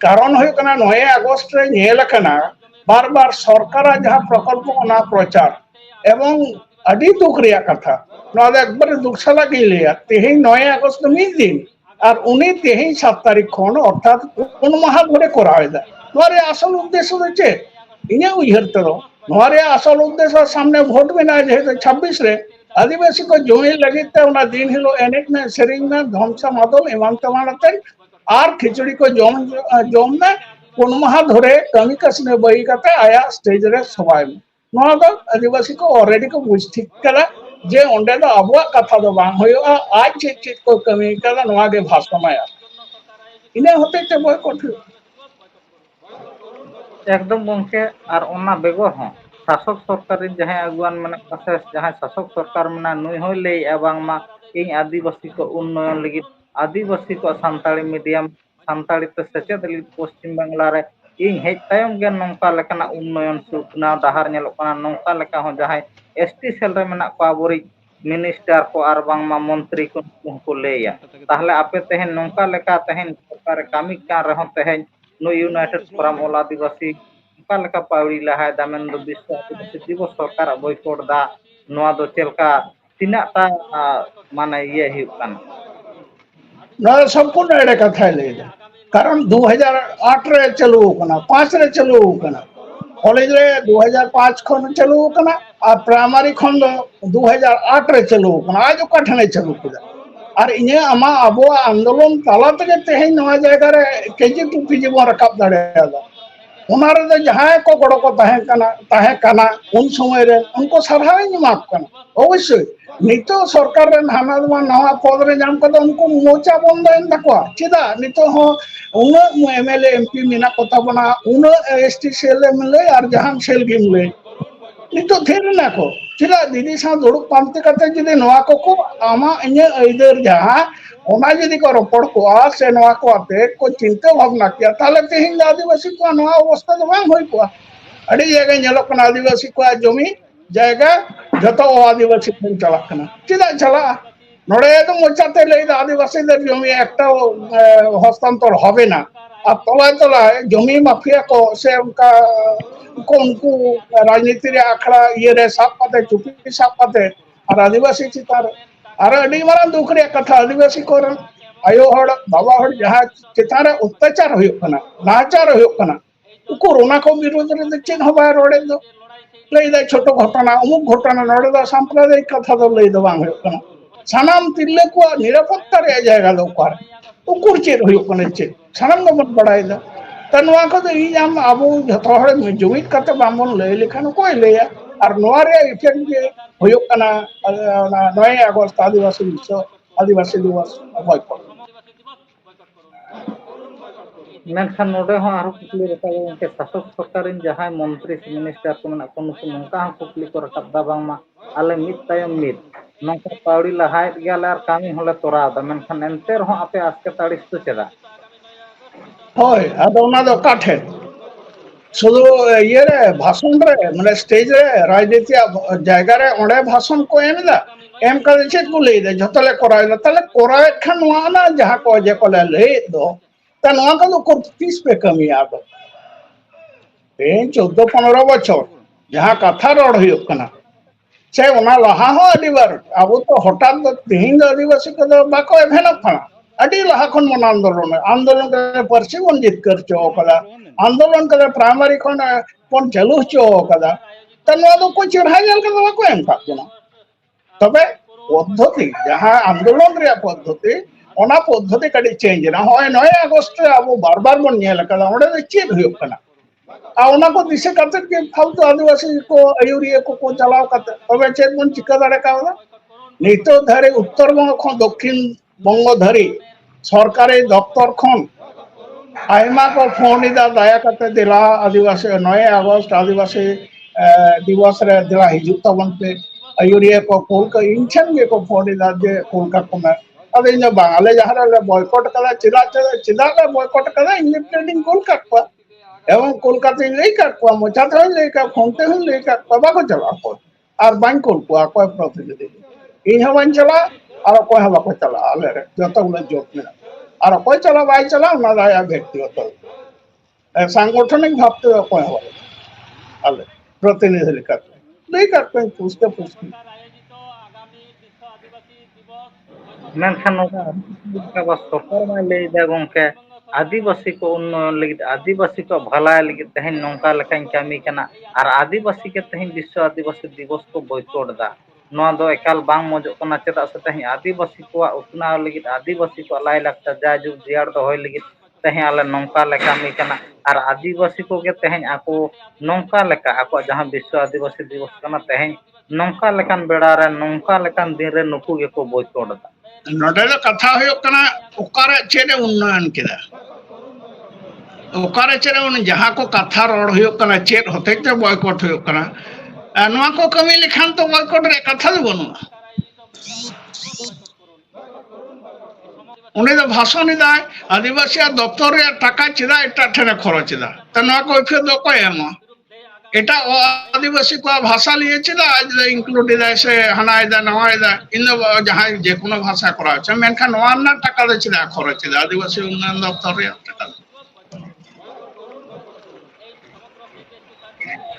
कारण हो कना बार बार सरकार जहाँ प्रकल्प प्रचार एवं প্রকল্প ওনা প্রচার এবং আদি দুঃখ রেয়ার কথা নওয়া দো একবারে দুঃখ সালা গিয়ে লেয়া তেহেই নয় আগস্ট মিদ দিন আর উনি তেহেই সাত তারিখ খন অর্থাৎ কোন মাহা ধরে করা হয় নওয়া রে আসল উদ্দেশ্য দো চেদ ᱤᱧᱟᱹᱜ ᱩᱭᱦᱟᱹᱨ ᱛᱮᱫᱚ ᱱᱚᱣᱟ ᱨᱮᱭᱟᱜ ᱟᱥᱚᱞ ᱩᱫᱽᱫᱮᱥᱥᱚ ᱥᱟᱢᱱᱮ ᱵᱷᱳᱴ ᱢᱮᱱᱟᱜᱼᱟ ᱡᱮᱦᱮᱛु ᱪᱷᱟᱵᱵᱤᱥ ᱨᱮ ᱟᱹᱫᱤᱵᱟᱹᱥᱤ ᱠᱚ ᱡᱩᱢᱤᱫ ᱞᱟᱹᱜᱤᱫ ᱛᱮ ᱚᱱᱟ ᱫᱤᱱ ᱦᱤᱞᱳᱜ ᱮᱱᱮᱡ ᱢᱮ ᱥᱮᱨᱮᱧ ᱢᱮ ᱫᱷᱚᱢᱥᱟ ᱢᱟᱫᱚᱞ ᱮᱢᱟᱱ ᱛᱮᱢᱟᱱ ᱟᱛᱮᱫ ᱟᱨ ᱠᱷᱤᱪᱩᱲᱤ ᱠᱚ ᱡᱚᱢ ᱡᱚᱢ ᱢᱮ ᱯᱩᱱ ᱢᱟᱦᱟ ᱫᱷᱚᱨᱮ ᱠᱟᱹᱢᱤ ᱠᱟᱹᱥᱱᱤ ᱵᱟᱹᱜᱤ ᱠᱟᱛᱮ आदिवासी को ऑलरेडी को बुझ ठीक करा, जे ओंडे दो अब कथा दो बांग हो आज चीज़ चीज़ को कमी करा, नवा के भाषा इने होते ते बोल को एकदम बंके और ओना बेगो हो। शासक सरकार जहाँ अगवान माने कसे जहाँ शासक सरकार में नई हो ले एवं मा इन आदिवासी को उन्नयन लगी। आदिवासी को संताली मीडियम, संताली तो सचेत पश्चिम बंगला रे ᱤᱧ ᱦᱮᱡ ᱛᱟᱭᱚᱢ ᱜᱮ ᱱᱚᱝᱠᱟ ᱞᱮᱠᱟᱱᱟᱜ ᱩᱱᱱᱚᱭᱚᱱ ᱥᱮ ᱩᱛᱱᱟᱹᱣ ᱰᱟᱦᱟᱨ ᱧᱮᱞᱚᱜ ᱠᱟᱱᱟ ᱱᱚᱝᱠᱟ ᱞᱮᱠᱟ ᱦᱚᱸ ᱡᱟᱦᱟᱸᱭ ᱮᱥᱴᱤ ᱥᱮᱞ ᱨᱮ ᱢᱮᱱᱟᱜ ᱠᱚᱣᱟ ᱟᱵᱚᱨᱤᱡ ᱢᱤᱱᱤᱥᱴᱟᱨ ᱠᱚ ᱟᱨ ᱵᱟᱝᱢᱟ ᱢᱚᱱᱛᱨᱤ ᱠᱚ ᱱᱩᱠᱩ ᱦᱚᱸᱠᱚ ᱞᱟᱹᱭᱟ ᱛᱟᱦᱞᱮ ᱟᱯᱮ ᱛᱮᱦᱮᱧ ᱱᱚᱝᱠᱟ ᱞᱮᱠᱟ ᱛᱮᱦᱮᱧ ᱥᱚᱨᱠᱟᱨᱮ ᱠᱟᱹᱢᱤ ᱠᱟᱱ ᱨᱮᱦᱚᱸ ᱛᱮᱦᱮᱧ ᱱᱩᱭ ᱤᱭᱩᱱᱟᱭᱴᱮᱰ ᱯᱷᱳᱨᱟᱢ ᱚᱞ ᱟᱹᱫᱤᱵᱟᱹᱥᱤ ᱚᱠᱟ ᱞᱮᱠᱟ ᱯᱟᱣᱲᱤ ᱞᱟᱦᱟᱭ ᱫᱟ ᱢᱮᱱᱫᱚ ᱵᱤᱥᱥᱚ ᱟᱹᱫᱤᱵᱟᱹᱥᱤ ᱫᱤᱵᱚᱥ ᱥᱚᱨᱠᱟᱨᱟᱜ ᱵᱚᱭᱠᱚᱴ ᱫᱟ ᱱᱚᱣᱟ ᱫᱚ ᱪᱮᱫ ᱞᱮᱠᱟ ᱛᱤᱱᱟᱹᱜ ᱴᱟ ᱢᱟᱱᱮ ᱤᱭᱟᱹ ᱦᱩᱭᱩᱜ ᱠᱟᱱᱟ ᱱᱚᱣᱟ ᱥᱚᱢᱯᱩᱨᱱᱚ ᱮᱲᱮ ᱠᱟᱛᱷᱟᱭ ᱞᱟᱹᱭ ᱫᱟ কারণ দু হাজার আট চালু কানা পাঁচ রে চালু কানা কলেজ রে দু হাজার পাঁচ চালু কানা আর প্রাইমারি খন দু হাজার আট চালু কানা আজ কাঠানে চালু কানা আর ইয়ে আমা আবো আন্দোলন তালা থেকে তেহে নয়া জায়গা রে কেজি টু পিজি রাখা দাঁড়িয়ে ᱚᱱᱟ ᱨᱮᱫᱚ ᱡᱟᱦᱟᱸᱭ ᱠᱚ ᱜᱚᱲᱚ ᱠᱚ ᱛᱟᱦᱮᱸ ᱠᱟᱱᱟ ᱛᱟᱦᱮᱸ ᱠᱟᱱᱟ ᱩᱱ ᱥᱚᱢᱚᱭ ᱨᱮ ᱩᱱᱠᱩ ᱥᱟᱨᱦᱟᱣ ᱤᱧ ᱮᱢᱟ ᱠᱚ ᱠᱟᱱᱟ ᱚᱵᱚᱥᱥᱳᱭ ᱥᱚᱨᱠᱟᱨ ᱨᱮᱱ ᱱᱚᱣᱟ ᱧᱟᱢ ᱠᱟᱫᱟ ᱩᱱᱠᱩ ᱢᱚᱪᱟ ᱵᱚᱱᱫᱚᱭᱮᱱ ᱛᱟᱠᱚᱣᱟ ᱪᱮᱫᱟᱜ ᱦᱚᱸ ᱩᱱᱟᱹᱜ ᱢᱮᱱᱟᱜ ᱮᱥ ᱴᱤ ᱥᱮᱞ ᱮᱢ ᱟᱨ ᱡᱟᱦᱟᱱ ᱥᱮᱞ ᱜᱮᱢ ᱮᱱᱟ ᱠᱚ ᱪᱮᱫᱟᱜ ᱫᱤᱫᱤ ᱥᱟᱶ ᱫᱩᱲᱩᱵ ᱯᱟᱱᱛᱮ ᱠᱟᱛᱮ ᱡᱩᱫᱤ ᱱᱚᱣᱟ ᱠᱚᱠᱚ ᱟᱢᱟᱜ ᱤᱧᱟᱹᱜ ᱟᱹᱭᱫᱟᱹᱨ ᱡᱟᱦᱟᱸ ᱚᱱᱟ ᱡᱩᱫᱤ ᱠᱚ ᱨᱚᱯᱚᱲ ᱠᱚᱜᱼᱟ ᱥᱮ ᱱᱚᱣᱟ ᱠᱚ ᱟᱛᱮ ᱠᱚ ᱪᱤᱱᱛᱟᱹ ᱵᱷᱟᱵᱽᱱᱟ ᱠᱮᱭᱟ ᱛᱟᱦᱚᱞᱮ ᱛᱮᱦᱮᱧ ᱫᱚ ᱟᱹᱫᱤᱵᱟᱹᱥᱤ ᱠᱚᱣᱟᱜ ᱱᱚᱣᱟ ᱚᱵᱚᱥᱛᱷᱟ ᱫᱚ ᱵᱟᱝ ᱦᱩᱭ ᱠᱚᱜᱼᱟ ᱟᱹᱰᱤ ᱡᱟᱭᱜᱟ ᱧᱮᱞᱚᱜ ᱠᱟᱱᱟ ᱟᱹᱫᱤᱵᱟᱹᱥᱤ ᱠᱚᱣᱟᱜ ᱡᱚᱢᱤ ᱡᱟᱭᱜᱟ ᱡᱚᱛᱚ ᱟᱹᱫᱤᱵᱟᱹᱥᱤ ᱴᱷᱮᱱ ᱪᱟᱞᱟᱜ ᱠᱟᱱᱟ ᱪᱮᱫᱟᱜ ᱪᱟᱞᱟᱜᱼᱟ নড়ে একদম মোচাতে লেগে আদিবাসীদের জমি একটা হস্তান্তর হবে না আর তলায় তলায় জমি মাফিয়া কো সে উনকা কোনকু রাজনীতির আখড়া ইয়ে রে সাপ পাতে চুপি সাপ পাতে আর আদিবাসী চিতার අර ඩි මරන් දුකරිය කතා අදිවාසි කොරන් අයෝ හොඩ බබා හොඩ ජහා චිතාර උත්තරචාර හුයුක් කන ලාචාර හුයුක් කන උකු රුණා කො বিরুদ্ধ রে দেখছেন হবাই রোডে দো লই দা ছোট ঘটনা অমুক ঘটনা নড়ে দা সাম্প্রদায়িক কথা দো লই দো বাং হুয়ুক কনা সানাম তিল্লে কো নিরাপত্তা রে জায়গা দো কার উকুর চের হুয়ুক কনে চে সানাম দো মত বড়াই দা তনওয়া কো দে ই আম আবু যত হড় জমিত কতে বামন লই লিখানো কই লইয়া ᱵᱟᱝᱵᱚᱱ ᱞᱟᱹᱭ ᱞᱮᱠᱷᱟᱱ ᱚᱠᱚᱭ ᱞᱟᱹᱭᱟ ᱟᱨ ᱱᱚᱣᱟ ᱨᱮᱭᱟᱜ ᱤᱯᱷᱮᱠᱴ ᱜᱮ ᱦᱩᱭᱩᱜ ᱠᱟᱱᱟ ᱚᱱᱟ ᱱᱚᱭ ᱟᱜᱚᱥᱴ ᱟᱹᱫᱤᱵᱟᱹᱥᱤ ᱵᱤᱥᱥᱚ ᱟᱹᱫᱤᱵᱟᱹᱥᱤ ᱫᱤᱵᱚᱥ ᱵᱚᱭᱠᱚᱴ ᱢᱮᱱᱠᱷᱟᱱ ᱱᱚᱰᱮ ᱦᱚᱸ ᱟᱨᱦᱚᱸ ᱠᱩᱠᱞᱤ ᱨᱟᱠᱟᱵᱟ ᱜᱚᱝᱠᱮ ᱥᱟᱥᱚᱠ ᱥᱚᱨᱠᱟᱨ ᱨᱮᱱ ᱡᱟᱦᱟᱸᱭ ᱢᱚᱱᱛᱨᱤ ᱥᱮ ᱢᱤᱱᱤᱥᱴᱟᱨ ᱠᱚ ᱢᱮᱱᱟᱜ ᱠᱚᱣᱟ ᱱᱩᱠᱩ ᱱᱚᱝᱠᱟ ᱦᱚᱸ ᱠᱩᱠᱞᱤ ᱠᱚ ᱨᱟᱠᱟᱵ ᱫᱟ ᱵᱟᱝᱢᱟ ᱟᱞᱮ ᱢᱤᱫ ᱛᱟᱭᱚᱢ ᱢᱤᱫ ᱱᱚᱝᱠᱟ ᱯᱟᱣᱲᱤ ᱞᱟᱦᱟᱭᱮᱫ ᱜᱮᱭᱟᱞᱮ ᱟᱨ ᱠᱟᱹᱢᱤ ᱦᱚᱸᱞᱮ ᱛᱚᱨᱟᱣ ᱮᱫᱟ ᱢᱮᱱᱠᱷᱟᱱ ᱮᱱᱛᱮ ᱨᱮᱦᱚᱸ ᱟᱯᱮ ᱟᱥᱠᱮᱛ ᱟᱹᱲᱤᱥ ᱫᱚ ᱪᱮᱫᱟᱜ ᱦᱳᱭ ᱟᱫᱚ ᱚᱱᱟ ᱫᱚ ᱚᱠᱟ ᱴᱷᱮᱱ শুধু ইয়ে রে, ভাষণ রে মানে স্টেজ রে, রাজনীতি জায়গা রে, অনেক ভাষণ কো এমদা এম কালে চেত কো লেই দে যতলে করাইলা তালে করায় খান নোয়া না, যাহা কো যে কলে লেই দো। তা নোয়া কো কো পিস পে কমি আব তেন 14 15 বছর, যাহা কথা রড হইব কানা সে ওনা লহা হ আদিবার আবু তো হঠাৎ তিন আদিবাসী কো বাকো এভেন ফানা ᱟᱹᱰᱤ ᱞᱟᱦᱟ ᱠᱷᱚᱱ ᱵᱚᱱ ᱟᱱᱫᱳᱞᱚᱱᱟ ᱟᱱᱫᱳᱞᱚᱱ ᱠᱟᱛᱮ ᱯᱟᱹᱨᱥᱤ ᱵᱚᱱ ᱡᱤᱛᱠᱟᱹᱨ ᱦᱚᱪᱚ ᱟᱠᱟᱫᱟ ᱟᱱᱫᱳᱞᱚᱱ ᱠᱟᱛᱮ ᱯᱨᱟᱭᱢᱟᱨᱤ ᱠᱷᱚᱱ ᱵᱚᱱ ᱪᱟᱹᱞᱩ ᱦᱚᱪᱚ ᱟᱠᱟᱫᱟ ᱛᱚ ᱱᱚᱣᱟ ᱫᱚ ᱚᱠᱚᱭ ᱪᱮᱨᱦᱟ ᱧᱮᱞ ᱠᱟᱛᱮ ᱵᱟᱠᱚ ᱮᱢ ᱠᱟᱜ ᱵᱚᱱᱟ ᱛᱚᱵᱮ ᱯᱚᱫᱽᱫᱷᱚᱛᱤ ᱡᱟᱦᱟᱸ ᱟᱱᱫᱳᱞᱚᱱ ᱨᱮᱭᱟᱜ ᱯᱚᱫᱽᱫᱷᱚᱛᱤ ᱚᱱᱟ ᱯᱚᱫᱽᱫᱷᱚᱛᱤ ᱠᱟᱹᱴᱤᱡ ᱪᱮᱧᱡᱽ ᱮᱱᱟ ᱱᱚᱜᱼᱚᱭ ᱱᱚᱭ ᱟᱜᱚᱥᱴ ᱨᱮ ᱟᱵᱚ ᱵᱟᱨ ᱵᱟᱨ ᱵᱚᱱ ᱧᱮᱞ ᱟᱠᱟᱫᱟ ᱚᱸᱰᱮ ᱫᱚ ᱪᱮᱫ ᱦᱩᱭᱩᱜ ᱠᱟᱱᱟ ᱟᱨ ᱚᱱᱟ ᱠᱚ ᱫᱤᱥᱟᱹ ᱠᱟᱛᱮᱫ ᱜᱮ ᱯᱷᱟᱞᱛᱩ ᱟᱹᱫᱤᱵᱟᱹᱥᱤ ᱠᱚ ᱟᱹᱭᱩᱨᱤᱭᱟᱹ ᱠᱚᱠᱚ ᱪᱟᱞᱟᱣ ᱠᱟᱛᱮᱫ ᱛᱚᱵᱮ ᱪᱮᱫ ᱵᱚᱱ ᱪᱤᱠᱟᱹ ᱫᱟᱲᱮ ᱠᱟᱣᱫᱟ ᱱᱤᱛᱚᱜ ᱫᱷᱟᱹᱨᱤᱡ ᱩᱛᱛᱚᱨ ᱵᱚᱝᱜᱚ ᱠᱷᱚᱱ ᱫᱚᱠᱠᱷᱤᱱ ᱵᱚᱝᱜᱚ ᱫᱷᱟᱹᱨᱤᱡ খন। আইমা কো ফোন ইদা দায়া কাতে দিলা আদিবাসী, নয় আগস্ট আদিবাসী দিবস রে দিলা হিজুক তাবন পে আয়ুরিয়া কো কোল কা ইনছন গে কো ফোন ইদা যে কোলকা কো মে আদে ইন বাঙালি যাহারা লে বয়কট কাদা চিদা চিদা লে বয়কট কাদা ইন ট্রেডিং কোলকা কো এবং কলকাতায় লেই কাট কো মোচাতে লেই কা ফোনতে হন লেই কা বাবা কো চালা কো আর বান কোল কো আকো প্রতিনিধি? ইন হবান চালা આરોપો હવા કોઈ ચલાવે રે જતો ઉલે જોક ને આરોપો ચલાવાય ચલાવ ના જાય વ્યક્તિગત સાંગઠનિક ભાવતે કોઈ હવા આલે પ્રતિનિધિ કરતે નહીં કરતે પૂછતે પૂછતે મેમ સરકાર લઈ દે ગોમકે आदिवासी को उन्नयन लगे आदिवासी को भलाय लगे तेहन नौका लेकिन कमी करना और आदिवासी के तेहन विश्व आदिवासी दिवस को बैतोड़ा मजबा चेदा से तीन आदिवासी को उतना आदिवासी को लाइ लगता जै जुग जिया तेहेन आल नौका और आदिवासी को नौका जहाँ विश्व आदिवासी दिवस तेहे नौका बेड़ा नौका दिन नुक बोकोड़ा ना कथा चेने उन्नयन चेने जहाँ को कथा रड़ चेत हते बोकट ᱱᱚᱣᱟ ᱠᱚ ᱠᱟᱹᱢᱤ ᱞᱮᱠᱷᱟᱱ ᱛᱚ বয়কট ᱨᱮ ᱠᱟᱛᱷᱟ ᱫᱚ ᱵᱟᱹᱱᱩᱜᱼᱟ উনি তো ভাষণ দেয় আদিবাসী আর দপ্তর রেয়ার টাকা চেদা এটা ঠেনে খরচ এদা তা নয়া কৈফিয়ত দো কয় এমা এটা ও আদিবাসী কো ভাষা লিয়েছে দা আজ ইনক্লুড এদায় সে হানা এদা নওয়া এদা ইন যাহাই যে কোনো ভাষা করা হচ্ছে মেনখান নওয়া না টাকা দে চেদা খরচ এদা আদিবাসী উন্নয়ন দপ্তর রেয়ার টাকা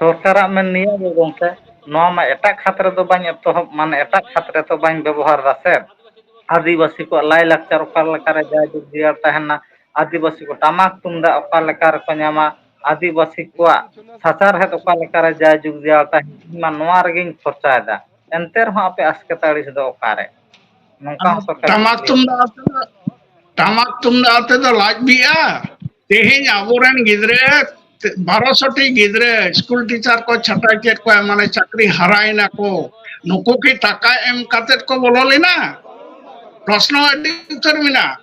ᱥᱚᱨᱠᱟᱨᱟᱜ ᱢᱮᱱ ᱱᱤᱭᱟᱹ ᱜᱮ ᱜᱚᱝᱠᱮ ᱱᱚᱣᱟ ᱢᱟ ᱮᱴᱟᱜ ᱠᱷᱟᱛ ᱨᱮᱫᱚ ᱵᱟᱹᱧ ᱮᱛᱚᱦᱚᱵ ᱢᱟᱱᱮ ᱮᱴᱟᱜ ᱠᱷᱟᱛ ᱨᱮᱛᱚ ᱵᱟᱹᱧ ᱵᱮᱵᱚᱦᱟᱨ ᱮᱫᱟ ᱥᱮ ᱟᱹᱫᱤᱵᱟᱹᱥᱤ ᱠᱚᱣᱟᱜ ᱞᱟᱭᱼᱞᱟᱠᱪᱟর ᱚᱠᱟ ᱞᱮᱠᱟᱨᱮ ᱡᱟᱭᱡᱩᱜᱽ ᱡᱤᱭᱟᱹᱲ ᱛᱟᱦᱮᱱᱟ ᱟᱹᱫᱤᱵᱟᱹᱥᱤ ᱠᱚ ᱴᱟᱢᱟᱠ ᱛᱩᱢᱫᱟᱜ ᱚᱠᱟ ᱞᱮᱠᱟ ᱨᱮᱠᱚ ᱧᱟᱢᱟ ᱟᱹᱫᱤᱵᱟᱹᱥᱤ ᱠᱚᱣᱟᱜ ᱥᱟᱪᱟᱨᱦᱮᱫ ᱚᱠᱟ ᱞᱮᱠᱟᱨᱮ ᱡᱟᱭᱡᱩᱜᱽ ᱡᱤᱭᱟᱹᱲ ᱛᱟᱦᱮᱱᱟ ᱤᱧᱢᱟ ᱱᱚᱣᱟ ᱨᱮᱜᱮᱧ ᱪᱚᱨᱪᱟᱭᱮᱫᱟ ᱮᱱᱛᱮ ᱨᱮᱦᱚᱸ ᱟᱯᱮ ᱟᱥᱠᱮᱛ ᱟᱹᱲᱤᱥ ᱫᱚ ᱚᱠᱟᱨᱮ ᱱᱚᱝᱠᱟ ᱦᱚᱸ ᱥᱚᱨᱠᱟᱨ ᱴᱟᱢᱟᱠ ᱛᱩᱢᱫᱟᱜ ᱴᱟᱢᱟᱠ ᱛᱩᱢᱫᱟᱜ ᱛᱮᱫᱚ ᱞᱟᱡ ᱵᱤᱜᱼᱟ ᱛᱮᱦᱮᱧ ᱟᱵᱚᱨᱮᱱ ᱜᱤᱫᱽᱨᱟᱹ ᱵᱟᱨᱚᱥᱚᱴᱤ ᱜᱤᱫᱽᱨᱟᱹ ᱥᱠᱩᱞ ᱴᱤᱪᱟᱨ ᱠᱚ ᱪᱷᱟᱴᱟ ᱠᱮᱫ ᱠᱚᱣᱟ ᱢᱟᱱᱮ ᱪᱟᱹᱠᱨᱤ ᱦᱟᱨᱟᱭᱮᱱᱟ ᱠᱚ ᱱᱩᱠᱩ ᱠᱤ ᱴᱟᱠᱟ ᱮᱢ ᱠᱟᱛᱮᱫ ᱠᱚ ᱵᱚᱞᱚ ᱞᱮᱱᱟ ᱯᱨᱚᱥᱱᱚ ᱟᱹᱰᱤ ᱩᱛᱟᱹᱨ ᱢᱮᱱᱟᱜᱼᱟ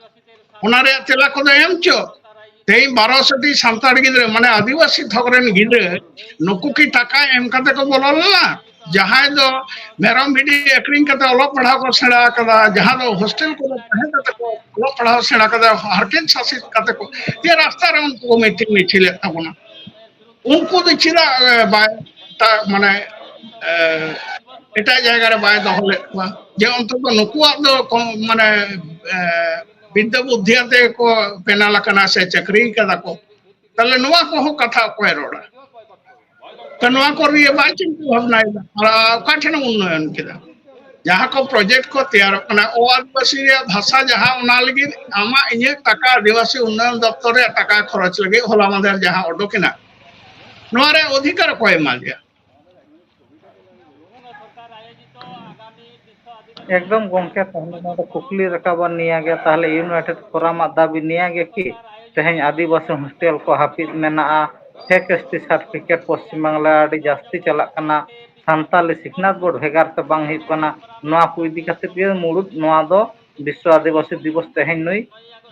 ᱚᱱᱟ ᱨᱮᱭᱟᱜ ᱛᱮᱞᱟ ᱠᱚᱫᱚ ᱮᱢ ᱪᱚ ᱛᱮᱦᱮᱧ ᱵᱟᱨᱚᱥᱚᱴᱤ ᱥᱟᱱᱛᱟᱲ ᱜᱤᱫᱽᱨᱟᱹ ᱢᱟᱱᱮ ᱟᱹᱫᱤᱵᱟᱹᱥᱤ ᱛᱷᱚᱠ ᱨᱮᱱ ᱜᱤᱫᱽᱨᱟᱹ ᱱᱩᱠᱩ ᱠᱤ ᱴᱟᱠᱟ ᱮᱢ ᱠᱟᱛᱮ ᱠᱚ ᱵᱚᱞᱚ ᱞᱮᱱᱟ ᱡᱟᱦᱟᱸᱭ ᱫᱚ ᱢᱮᱨᱚᱢ ᱵᱷᱤᱰᱤ ᱟᱹᱠᱷᱨᱤᱧ ᱠᱟᱛᱮ ᱚᱞᱚᱜ ᱯᱟᱲᱦᱟᱣ ᱠᱚ ᱥᱮᱬᱟ ᱟᱠᱟᱫᱟ ᱡᱟᱦᱟᱸ ᱫᱚ ᱦᱳᱥᱴᱮᱞ ᱠᱚᱨᱮ ᱛᱟᱦᱮᱸ ᱠᱟᱛᱮ ᱠᱚ ᱚᱞᱚᱜ ᱯᱟᱲᱦᱟᱣ ᱥᱮᱬᱟ ᱠᱟᱫᱟ ᱦᱟᱨᱠᱮᱛ ᱥᱟᱥᱮᱛ ᱠᱟᱛᱮ ᱠᱚ ᱡᱮ ᱨᱟᱥᱛᱟ ᱨᱮ ᱩᱱᱠᱩ ᱠᱚ ᱢᱤᱴᱤᱝ ᱢᱤᱪᱷᱤᱞᱮᱫ ᱛᱟᱵᱚᱱᱟ উनको দেখছি না মানে ᱮᱴᱟᱜ ᱡᱟᱭᱜᱟ ᱨᱮ ᱵᱟᱭ ᱫᱚᱦᱚ ᱞᱮᱫ ᱠᱚᱣᱟ ᱡᱮ ᱚᱱᱛᱮ ᱫᱚ ᱱᱩᱠᱩᱣᱟᱜ ᱫᱚ ᱢᱟᱱᱮ ᱵᱤᱫᱽᱫᱟᱹ ᱵᱩᱫᱽᱫᱷᱤ ᱟᱛᱮ ᱠᱚ ᱯᱮᱱᱟᱞ ᱟᱠᱟᱱᱟ ᱥᱮ ᱪᱟᱹᱠᱨᱤ ᱠᱟᱫᱟ ᱠᱚ ᱛᱟᱦᱞᱮ ᱱᱚᱣᱟ ᱠᱚᱦᱚᱸ কথা ᱚᱠᱚᱭ ᱨᱚᱲᱟ ᱛᱚ ᱱᱚᱣᱟ ᱠᱚ ᱨᱤᱭᱮ ᱵᱟᱭ ᱪᱤᱱᱛᱟᱹ ᱵᱷᱟᱵᱱᱟᱭᱮᱫᱟ ᱟᱨ ᱚᱠᱟ ᱴᱷᱮᱱ ᱩন্ᱱᱚᱭᱚᱱ ᱠᱮᱫᱟ ᱡᱟᱦᱟᱸ ᱠᱚ ᱯᱨᱚᱡᱮᱠᱴ ᱠᱚ ᱛᱮᱭᱟᱨᱚᱜ ᱠᱟᱱᱟ ᱚ ᱟᱹᱫᱤᱵᱟᱹᱥᱤ ᱨᱮᱭᱟᱜ ᱵᱷᱟᱥᱟ ᱡᱟᱦᱟᱸ ᱚᱱᱟ ᱞᱟᱹᱜᱤᱫ ᱟᱢᱟᱜ ᱤᱧᱟᱹᱜ ᱴᱟᱠᱟ ᱟᱹᱫᱤᱵᱟᱹᱥᱤ ᱩᱱᱱᱚᱭᱚᱱ ᱫᱚᱯᱛᱚᱨ ᱨᱮᱭᱟᱜ ᱴᱟᱠᱟ ᱠᱷᱚᱨᱚᱪ ᱞᱟᱹᱜᱤᱫ ᱦᱚᱞᱟ ᱢᱟᱫᱷᱮᱨ ᱡᱟᱦᱟᱸ ᱚᱰᱚᱠ ᱮᱱᱟ ᱱᱚᱣᱟᱨᱮ ᱚᱫᱷᱤᱠᱟᱨ ᱚᱠᱚᱭ ᱮᱢᱟ একদম গমকে কুকলি রাখাবার নিয়ে গে তাহলে ইউনাইটেড ফোরামা দাবি নিয়ে গে কি? তেহেন আদিবাসী হোস্টেল কো হাফিজ মেনা ফেক এসটি সার্টিফিকেট পশ্চিম বাংলা আড়ি জাস্তি চালা কানা, সান্তালি শিক্ষনাথ বোর্ড ভেগার তে বাং হিত কানা, নোয়া কো ইদি কাতে গে মুড়ুত নোয়া দো, বিশ্ব আদিবাসী দিবস তেহেন নই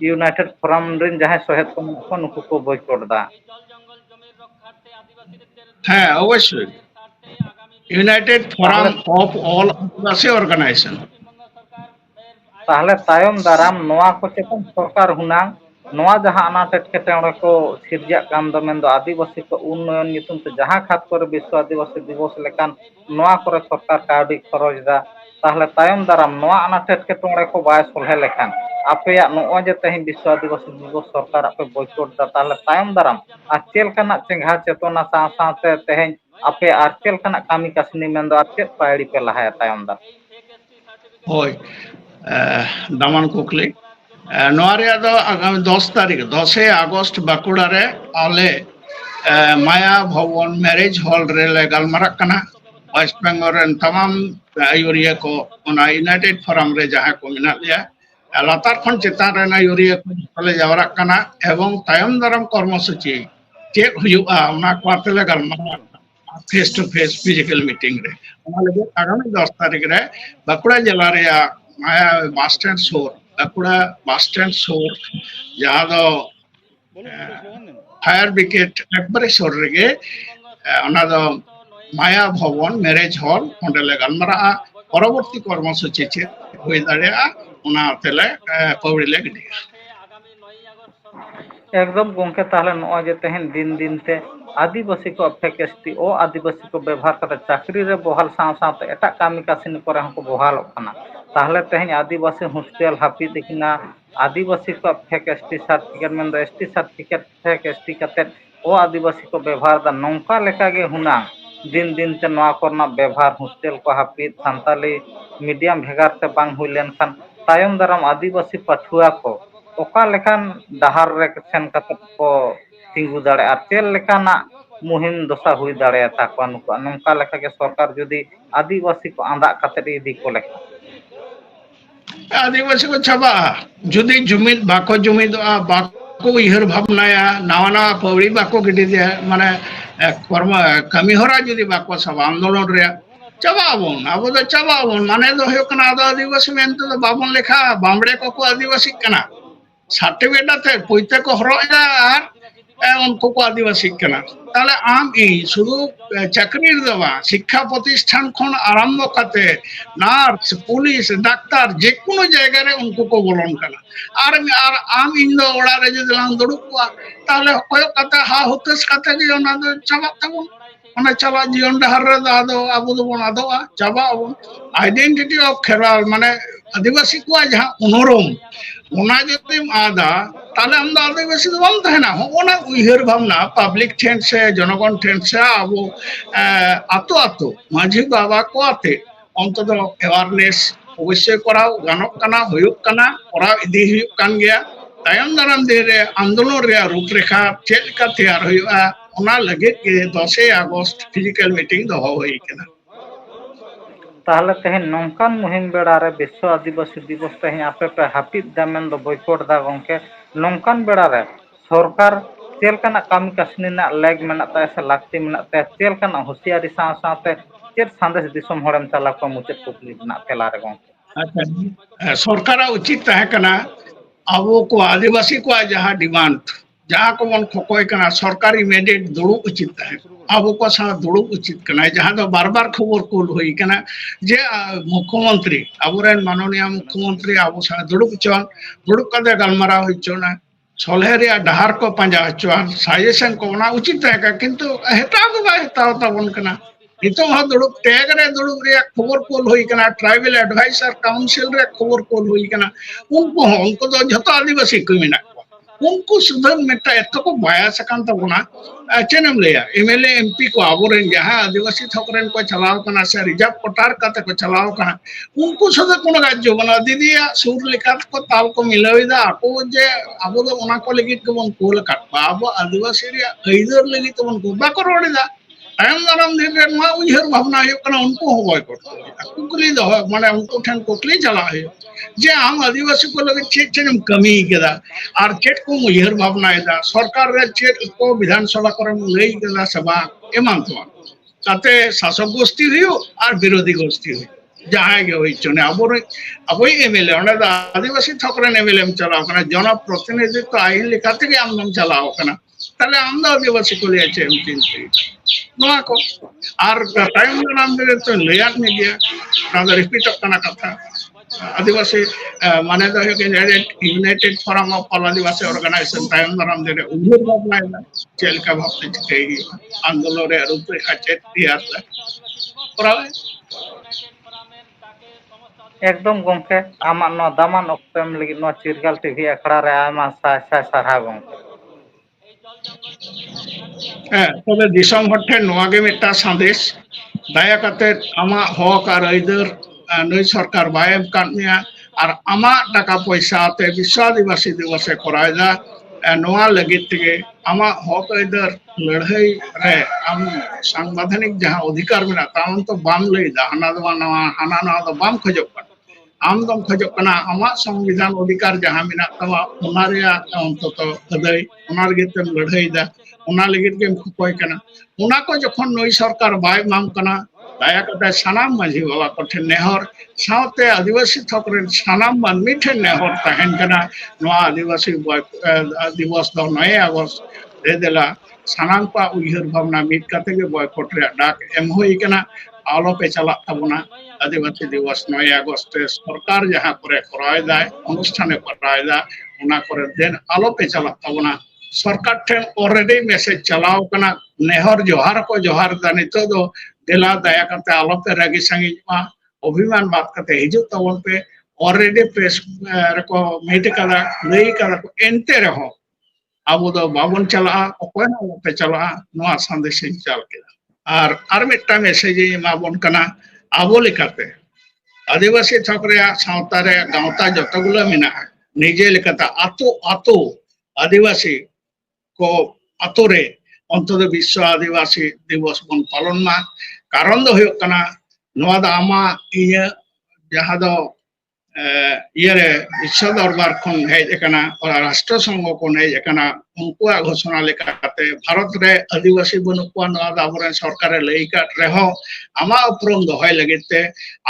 ইউনাইটেড ফোরাম রিন যাহে সহেত কো নুকু কো বয়কট দা। হ্যাঁ অবশ্যই united forum of all Adivasi organisation তাহলে তায়ম দারাম নোয়া ᱠᱚ ᱪᱮᱛᱟᱱ ᱥᱚᱨᱠᱟᱨ ᱦᱩᱱᱟᱝ ᱱᱚᱣᱟ ᱡᱟᱦᱟᱸ ᱟᱱᱟᱴ ᱮᱴᱠᱮᱴᱚᱬᱮ ᱠᱚ ᱥᱤᱨᱡᱟᱜ ᱠᱟᱱ ᱫᱚ ᱢᱮᱱᱫᱚ ᱟᱹᱫᱤᱵᱟᱹᱥᱤ ᱠᱚ ᱩᱱᱱᱚᱭᱚᱱ ᱧᱩᱛᱩᱢ ᱛᱮ ᱡᱟᱦᱟᱸ ᱠᱷᱟᱛ ᱠᱚᱨᱮ ᱵᱤᱥᱥᱚ ᱟᱹᱫᱤᱵᱟᱹᱥᱤ ᱫᱤᱵᱚᱥ ᱞᱮᱠᱟᱱ ᱱᱚᱣᱟ ᱠᱚᱨᱮ ᱥᱚᱨᱠᱟᱨ ᱠᱟᱹᱣᱰᱤ ᱠᱷᱚᱨᱚᱪ ᱮᱫᱟ ᱛᱟᱦᱞᱮ ᱛᱟᱭᱚᱢ ᱫᱟᱨᱟᱢ ᱱᱚᱣᱟ ᱟᱱᱟᱴ ᱮᱴᱠᱮᱴᱚᱬᱮ ᱠᱚ ᱵᱟᱭ ᱥᱚᱞᱦᱮ ᱞᱮᱠᱷᱟᱱ ᱟᱯᱮᱭᱟᱜ ᱱᱚᱜᱼᱚᱭ ᱡᱮ ᱛᱮᱦᱮᱧ ᱵᱤᱥᱥᱚ ᱟᱹᱫᱤᱵᱟᱹᱥᱤ ᱫᱤᱵᱚᱥ ᱥᱚᱨᱠᱟᱨᱟᱜ ᱯᱮ ᱵᱚᱭᱠᱚᱴ ᱫᱟ ᱛᱟᱦᱞᱮ ᱛᱟᱭᱚᱢ ᱫᱟᱨᱟᱢ ᱟᱨ ᱪᱮᱫ ᱞᱮᱠᱟᱱᱟᱜ ᱪᱮᱸᱜᱷᱟ ᱪᱮᱛᱚᱱᱟ ᱥᱟᱶ ᱥᱟᱶᱛᱮ ᱛᱮᱦᱮᱧ ᱟᱯᱮ ᱟᱨ ᱪᱮᱫ ᱞᱮᱠᱟᱱᱟᱜ ᱠᱟᱹᱢᱤ ᱠᱟᱹᱥᱱᱤ ᱢᱮᱱᱫᱚ ᱟᱨ ᱪᱮᱫ ᱯᱟᱭᱲᱤ ᱯᱮ ᱞᱟᱦᱟᱭᱟ ᱛᱟᱭᱚᱢ ᱫᱟᱨᱟᱢ ᱦᱳᱭ ᱫᱟᱢᱟᱱ ᱠᱩᱠᱞᱤ ᱱᱚᱣᱟ ᱨᱮᱭᱟᱜ ᱫᱚ ᱟᱜᱟᱢᱤ ᱫᱚᱥ ᱛᱟᱹᱨᱤᱠᱷ ᱫᱚᱥᱮ ᱟᱜᱚᱥᱴ ᱵᱟᱸᱠᱩᱲᱟ ᱨᱮ ᱟᱞᱮ ᱢᱟᱭᱟ ᱵᱷᱚᱵᱚᱱ ᱢᱮᱨᱮᱡᱽ ᱦᱚᱞ ᱨᱮᱞᱮ ᱜᱟᱞᱢᱟᱨᱟᱜ ᱠᱟᱱᱟ ᱚᱭᱮᱥᱴ ᱵᱮᱝᱜᱚᱞ ᱨᱮᱱ ᱛᱟᱢᱟᱢ ᱟᱹᱭᱩᱨᱤᱭᱟᱹ ᱠᱚ ᱚᱱᱟ ᱤᱱᱟᱭᱴᱮᱰ ᱯᱷᱳᱨᱟᱢ ᱨᱮ ᱡᱟᱦᱟᱸ ᱠᱚ ᱢᱮᱱᱟᱜ ᱞᱮᱭᱟ ᱞᱟᱛᱟᱨ ᱠᱷᱚᱱ ᱪᱮᱛᱟᱱ ᱨᱮᱱ ᱟᱹᱭᱩᱨᱤᱭᱟᱹ ᱠᱚ ᱡᱚᱛᱚᱞᱮ ᱡᱟᱣᱨᱟᱜ ᱠᱟᱱᱟ ᱮᱵᱚᱝ ᱛᱟᱭᱚᱢ ᱫᱟᱨᱟᱢ ᱠᱚᱨᱢᱚᱥᱩᱪᱤ ᱪᱮᱫ ᱦᱩᱭᱩᱜᱼᱟ ᱚᱱᱟ ᱠᱚ ᱟᱛᱮᱞᱮ ᱜᱟᱞᱢᱟᱨᱟᱣ face to face physical meeting ᱨᱮ ᱚᱱᱟ ᱞᱟᱹᱜᱤᱫ ᱟᱜᱟᱢᱤ ᱫᱚᱥ ᱛᱟᱹᱨᱤᱠᱷ ᱨᱮ ᱵᱟᱸᱠᱩᱲᱟ ᱡᱮᱞᱟ ᱨᱮᱭᱟᱜ ᱵᱟᱥ ᱥᱴᱮᱱᱰ ᱥᱩᱨ ᱵᱟᱸᱠᱩᱲᱟ ᱵᱟᱥ ᱥᱴᱮᱱᱰ ᱥᱩᱨ ᱡᱟᱦᱟᱸ ᱫᱚ ফায়ার ব্রিগেড একবারে সর রেগে ওনা দো মায়া ভবন ᱢᱮᱨᱮᱡ হল ᱚᱸᱰᱮᱞᱮ ᱜᱟᱞᱢᱟᱨᱟᱜᱼᱟ পরবর্তী কর্মসূচি ᱪᱮᱫ হয়ে ᱫᱟᱲᱮᱭᱟᱜᱼᱟ ᱚᱱᱟ ᱛᱮᱞᱮ ᱯᱟᱹᱣᱲᱤ একদম গমকে তাহলে নয় যে তেহেন দিন দিন তে আদিবাসী কো ফেকেস্টি ও আদিবাসী কো ব্যবহার করে চাকরি রে বহাল সাথ সাথ এটা কামি কাসিন করে হকো বহাল ওখানা তাহলে তেহেন আদিবাসী হোস্টেল হাপি দেখিনা আদিবাসী কো ফেকেস্টি সার্টিফিকেট মেন এসটি সার্টিফিকেট ফেকেস্টি কাতে ও আদিবাসী কো ব্যবহার দা নংকা লেখা গে হুনা। ᱫᱤᱱ ᱫᱤᱱᱛᱮ ᱱᱚᱣᱟ ᱠᱚᱨᱮᱱᱟᱜ ᱵᱮᱵᱷᱟᱨ ᱦᱳᱥᱴᱮᱞ ᱠᱚ ᱦᱟᱹᱯᱤᱫ ᱥᱟᱱᱛᱟᱞᱤ ᱢᱤᱰᱤᱭᱟᱢ ᱵᱷᱮᱜᱟᱨᱛᱮ ᱵᱟᱝ ᱦᱩᱭ ᱞᱮᱱᱠᱷᱟᱱ ᱛᱟᱭᱚᱢ ᱫᱟᱨᱟᱢ ᱟᱹᱫᱤᱵᱟᱹᱥᱤ ᱯᱟᱹᱴᱷᱩᱣᱟᱹ ᱠᱚ ᱚᱠᱟ ᱞᱮᱠᱟᱱ ᱰᱟᱦᱟᱨ ᱨᱮ ᱥᱮᱱ ᱠᱟᱛᱮᱫ ᱠᱚ ᱛᱤᱸᱜᱩ ᱫᱟᱲᱮᱭᱟᱜᱼᱟ ᱪᱮᱫ ᱞᱮᱠᱟᱱᱟᱜ ᱢᱩᱦᱤᱢ ᱫᱚᱥᱟ ᱦᱩᱭ ᱫᱟᱲᱮᱭᱟᱛᱟ ᱠᱚᱣᱟ ᱱᱩᱠᱩᱣᱟᱜ ᱱᱚᱝᱠᱟ ᱞᱮᱠᱟᱜᱮ ᱥᱚᱨᱠᱟᱨ ᱡᱩᱫᱤ ᱟᱹᱫᱤᱵᱟᱹᱥᱤ ᱠᱚ ᱟᱸᱫᱟᱜ ᱠᱟᱛᱮᱫ ᱤᱫᱤ ᱠᱚ ᱞᱮᱠᱷᱟᱱ আদিবাসী কো ছাবা যদি জমিদ বাকো জমিদ আ বাকো ইহর ভাবনায়া নাওয়া নাওয়া পাবড়ি বাকো গিডি দিয়া মানে কর্ম কামি হরা যদি বাক সব আন্দোলন রে চাবাবন আবো তো চাবাবন মানে আদিবাসী মেনতে বাবন লেখা বামড়ে ককো আদিবাসী সার্টিফিকেট আছে পৈতে কো হরয়া আর ᱟᱨ উনকু কো আদিবাসী কেনা। তাহলে আমি শুধু চাকরির দেওয়া, শিক্ষা প্রতিষ্ঠান খন আরম্ভ কাতে নার্স, পুলিশ, ডাক্তার যে কোনো জায়গায় উনকু কো বলন কেনা? আর আর আম ইন দো ওড়ারে যদি কোয়া তাহলে কয়েক কাতে হা হতেস কাতে যে ওনাদের চাবাক তাবন ᱚᱱᱟ ᱪᱟᱞᱟᱜ ᱡᱤᱭᱚᱱ ᱰᱟᱦᱟᱨ ᱨᱮᱫᱚ ᱟᱫᱚ ᱟᱵᱚ ᱫᱚᱵᱚᱱ ᱟᱫᱚᱜᱼᱟ ᱪᱟᱵᱟᱜ ᱟᱵᱚᱱ ᱟᱭᱰᱮᱱᱴᱤᱴᱤ ᱚᱯ ᱠᱷᱮᱨᱣᱟᱞ ᱢᱟᱱᱮ ᱟᱹᱫᱤᱵᱟᱹᱥᱤ ᱠᱚᱣᱟᱜ ᱡᱟᱦᱟᱸ ᱩᱱᱩᱨᱩᱢ ᱚᱱᱟ ᱡᱩᱫᱤᱢ ᱟᱫᱟ তাহলে আমরা আদিবাসী তো বাম তাহে না হনা উইহার ভাবনা পাবলিক ঠেন সে জনগণ ঠেন সে আবো আতো আতো মাঝি বাবা কো আতে অন্তত অ্যাওয়ারনেস অবশ্যই করাও গানক কানা হুয়ুক কানা করাও ইদি হুয়ুক কান গিয়া তায়ম দারাম দিন রে আন্দোলন রে রূপরেখা ᱪᱮᱫ ᱞᱮᱠᱟ ᱛᱮᱭᱟᱨ ᱦᱩᱭᱩᱜᱼᱟ ᱚᱱᱟ ᱞᱟᱹᱜᱤᱫ ᱜᱮ ᱫᱚᱥᱮ ᱟᱜᱚᱥᱴ ᱯᱷᱤᱡᱤᱠᱮᱞ ᱢᱤᱴᱤᱝ ᱫᱚᱦᱚ ᱦᱩᱭ ᱟᱠᱟᱱᱟ ᱛᱟᱦᱞᱮ ᱛᱮᱦᱮᱧ ᱱᱚᱝᱠᱟᱱ ᱢᱩᱦᱤᱢ ᱵᱮᱲᱟ ᱨᱮ ᱵᱤᱥᱥᱚ ᱟᱹᱫᱤᱵᱟᱹᱥᱤ ᱫᱤᱵᱚᱥ ᱛᱮᱦᱮᱧ ᱟᱯᱮ ᱯᱮ ᱦᱟᱹᱯᱤᱫ ᱫᱟ ᱢᱮᱱ ᱫᱚ ᱵᱚᱭᱠᱚᱴ ᱫᱟ ᱜᱚᱝᱠᱮ ᱱᱚᱝᱠᱟᱱ ᱵᱮᱲᱟ ᱨᱮ ᱥᱚᱨᱠᱟᱨ ᱪᱮᱫ ᱞᱮᱠᱟᱱᱟᱜ ᱠᱟᱹᱢᱤ ᱠᱟᱹᱥᱱᱤ ᱨᱮᱱᱟᱜ ᱞᱮᱜ ᱢᱮᱱᱟᱜ ᱛᱟᱭᱟ ᱥᱮ ᱞᱟᱹᱠᱛᱤ ᱢᱮᱱᱟᱜ ᱛᱟᱭᱟ ᱪᱮᱫ ᱞᱮᱠᱟᱱᱟᱜ ᱦᱩᱥᱤᱭᱟᱨᱤ ᱥᱟᱶ ᱥᱟᱶᱛᱮ ᱪᱮᱫ ᱥᱟᱸᱫᱮᱥ ᱫᱤᱥᱚᱢ ᱦᱚᱲᱮᱢ ᱪᱟᱞᱟᱣ ᱠᱚᱣᱟ ᱢᱩᱪᱟᱹᱫ ᱠᱩᱠᱞᱤ ᱨᱮᱱᱟᱜ ᱛᱮᱞᱟ ᱨᱮ ᱜᱚᱝᱠे ᱟᱪᱪᱷᱟ ᱥᱚᱨᱠᱟᱨᱟᱜ ᱩᱪᱤᱛ ᱛᱟᱦᱮᱸ ᱠᱟᱱᱟ ᱟᱵᱚ ᱠᱚ ᱟᱹᱫᱤᱵᱟᱹᱥᱤ ᱠᱚᱣᱟᱜ ᱡᱟᱦᱟᱸ ᱰᱤᱢᱟᱱᱰ जहाँ को बन खकोय सरकारी मेडेट दुड़ुब उचित अब को दुड़ुब उचित जहाँ तो बार बार खबर कुल हुई जे मुख्यमंत्री अब माननीय मुख्यमंत्री अब दुड़ुब चन दुड़ुब गलमारा होना सलहे डहार को पाजा हचुआन सजेशन को उचित किंतु हेटा दो हेताव ताबन हाँ दुड़ुब टैग रे दुड़ुब खबर कोल हुई ट्राइबल एडवाइजर काउंसिल रे खबर कोल हुई उनको उनको जो आदिवासी को मेरा उनको सुधर मेटा एतको बायास चेनमलिया एम एल एमपी को अब जहाँ आदिवासी थकरन को चलावना से रिजर्व कोटार कते को चलावना उनको सदे को गाज्य बना दीदी सुर लेकर को ताल को मिलावेदा आपो जे अब को लगे बन कोल काटवा अब आदिवासी आईदर लगे बन को बाको रोड़ेदा उहर भावना उनको कुकली मैं उनको कुकली चला जे आम आदिवासी को लगे चे चे कमी और चेक को सरकार चेक विधानसभा को लैदा सेवा एमान ताते शासक गोष्ठी और विरोधी गोष्ठी जहाँ एम एल एम एल जनप्रतिनिधित्व आईन लेखा चलाव को लिए चे nolako. Argatayong nanamdere ito, layak niya, kada repeat up na kata. Adivasi মানে united forum of all Adivasi organisation তায়ম নাম উভয় ভাবনায় না চেলকা ভাবতে থেকে আন্দোলনে রূপরেখা চেত দিয়ে আসলে একদম গমকে আমার ন দামান অক্তম লাগি টিভি আখড়া রে আমা সাই সারহা গমকে তবে দিশম হট্টের নোয়াগে মিটা সাদেশ ᱫᱟᱭᱟ ᱠᱟᱛᱮᱫ ᱟᱢᱟᱜ ᱦᱚᱠ ᱟᱨ ᱟᱹᱭᱫᱟᱹᱨ ᱱᱩᱭ ᱥᱚᱨᱠᱟᱨ ᱵᱟᱭ ᱮᱢ ᱠᱟᱫ ᱢᱮᱭᱟ ᱟᱨ ᱟᱢᱟᱜ ᱴᱟᱠᱟ ᱯᱚᱭᱥᱟ ᱛᱮ ᱵᱤᱥᱥᱚ ᱟᱹᱫᱤᱵᱟᱹᱥᱤ ᱫᱤᱵᱚᱥᱮ ᱠᱚᱨᱟᱣᱫᱟ ᱱᱚᱣᱟ ᱞᱟᱹᱜᱤᱫ ᱛᱮᱜᱮ ᱟᱢᱟᱜ ᱦᱚᱠ ᱟᱹᱭᱫᱟᱹᱨ ᱞᱟᱹᱲᱦᱟᱹᱭ ᱨᱮ ᱟᱢ ᱥᱟᱝᱵᱤᱫᱷᱟᱱᱤᱠ ᱡᱟᱦᱟᱸ ᱚᱫᱷᱤᱠᱟᱨ ᱢᱮᱱᱟᱜ ᱛᱟᱢ ᱛᱚ ᱵᱟᱢ ᱞᱟᱹᱭᱫᱟ ᱦᱟᱱᱟ ᱫᱚ ᱵᱟᱝ ᱱᱚᱣᱟ ᱦᱟᱱᱟ ᱱᱚᱣᱟ ᱫᱚ ᱵᱟᱢ ᱠᱷᱚᱡᱚᱜ ᱠᱟᱱᱟ ᱟᱢᱫᱚᱢ ᱠᱷᱚᱡᱚᱜ ᱠᱟᱱᱟ ᱟᱢᱟᱜ ᱥᱚᱝᱵᱤᱫᱷᱟᱱ ᱚᱫᱷᱤᱠᱟᱨ ᱡᱟᱦᱟᱸ ᱢᱮᱱᱟᱜ ᱛᱟᱢᱟ ᱚᱱᱟ ᱨᱮᱭᱟᱜ ᱚᱱᱛᱚᱛᱚ ᱟᱹᱫᱟᱹᱭ ᱚᱱᱟ ᱞᱟᱹᱜᱤᱫ ᱛᱮᱢ ᱞᱟᱹᱲᱦᱟᱹᱭᱫᱟ ᱚᱱᱟ ᱞᱟᱹᱜᱤᱫ ᱜᱮᱢ ᱠᱷᱚᱠᱚᱭ ᱠᱟᱱᱟ ᱚᱱᱟ ᱠᱚ ᱡᱚᱠᱷᱚᱱ ᱱᱩᱭ ᱥᱚᱨᱠᱟᱨ ᱵᱟᱭ ᱮᱢᱟᱢ ᱠᱟᱱᱟ ᱫᱟᱭᱟ ᱠᱟᱛᱮ ᱥᱟᱱᱟᱢ ᱢᱟᱺᱡᱷᱤ ᱵᱟᱵᱟ ᱠᱚᱴᱷᱮᱱ ᱱᱮᱦᱚᱨ ᱥᱟᱶᱛᱮ ᱟᱹᱫᱤᱵᱟᱹᱥᱤ ᱛᱷᱚᱠ ᱨᱮᱱ ᱥᱟᱱᱟᱢ ᱢᱟᱹᱱᱢᱤ ᱴᱷᱮᱱ ᱱᱮᱦᱚᱨ ᱛᱟᱦᱮᱱ ᱠᱟᱱᱟ ᱱᱚᱣᱟ ᱟᱹᱫᱤᱵᱟᱹᱥᱤ ᱫᱤᱵᱚᱥ ᱫᱚ ᱱᱚᱭᱮ ᱟᱜᱚᱥᱴ ᱨᱮ ᱫᱮᱞᱟ ᱥᱟᱱᱟᱢ ᱠᱚᱣᱟᱜ ᱩᱭᱦᱟᱹᱨ ᱵᱷᱟᱵᱽᱱᱟ ᱢᱤᱫ ᱠᱟᱛᱮ ᱜᱮ ᱵᱚᱭᱠᱚᱴ ᱨᱮᱭᱟᱜ ᱰᱟᱠ ᱮᱢ ᱦᱩᱭ ᱠᱟᱱᱟ आलोपे ᱪᱟᱞᱟᱜ आदिवासी दिवस नये आगस्ट सरकार जहाँ कराए अनुष्ठान कराए दिन आलोपे चलना सरकार ठेन अलरेडी मेसेज चलावान नेहर जोहार को जोहार नित तो दिला दया करते आलोपे रागी सा अभिमान बात करते हिजू तबन पे। ऑलरेडी प्रेस रको मीट लई कदा एनते रहो। अब बाबन चला ओकोय ना पे चला ᱟᱨ ᱟᱨ ᱢᱤᱫᱴᱟᱝ ᱢᱮᱥᱮᱡᱤᱧ ᱮᱢᱟ ᱵᱚᱱ ᱠᱟᱱᱟ ᱟᱵᱚ ᱞᱮᱠᱟᱛᱮ আদিবাসী ᱪᱷᱚক ᱨᱮᱭᱟᱜ ᱥᱟᱶᱛᱟ ᱨᱮ ᱜᱟᱶᱛᱟ ᱡᱚᱛᱚগুলো ᱢᱮᱱᱟᱜᱼᱟ ᱱᱤᱡᱮ ᱞᱮᱠᱟᱛᱮ ᱟᱛᱳ আতো আদিবাসী কো আতো রে অন্তত বিশ্ব আদিবাসী দিবস বন পালন মা কারণ দো হয়ে কারণ ᱱᱚᱣᱟ ᱫᱚ ᱟᱢᱟᱜ ᱤᱧᱟᱹᱜ ᱡᱟᱦᱟᱸ ᱫᱚ ᱤᱭᱟᱹᱨᱮ ᱵᱤᱥᱥᱚ ᱫᱚᱨᱵᱟᱨ ᱠᱷᱚᱱ ᱦᱮᱡ ᱟᱠᱟᱱᱟ ᱚᱱᱟ ᱨᱟᱥᱴᱨᱚ ᱥᱚᱝᱜᱷᱚ ᱠᱷᱚᱱ ᱦᱮᱡ ᱟᱠᱟᱱᱟ ᱩᱱᱠᱩᱣᱟᱜ ᱜᱷᱳᱥᱚᱱᱟ ᱞᱮᱠᱟᱛᱮ ᱵᱷᱟᱨᱚᱛ ᱨᱮ ᱟᱹᱫᱤᱵᱟᱹᱥᱤ ᱵᱟᱹᱱᱩᱜ ᱠᱚᱣᱟ ᱱᱚᱣᱟ ᱫᱚ ᱟᱵᱚᱨᱮᱱ ᱥᱚᱨᱠᱟᱨᱮ ᱞᱟᱹᱭ ᱟᱠᱟᱫ ᱨᱮᱦᱚᱸ ᱟᱢᱟᱜ ᱩᱯᱨᱩᱢ ᱫᱚᱦᱚᱭ ᱞᱟᱹᱜᱤᱫ ᱛᱮ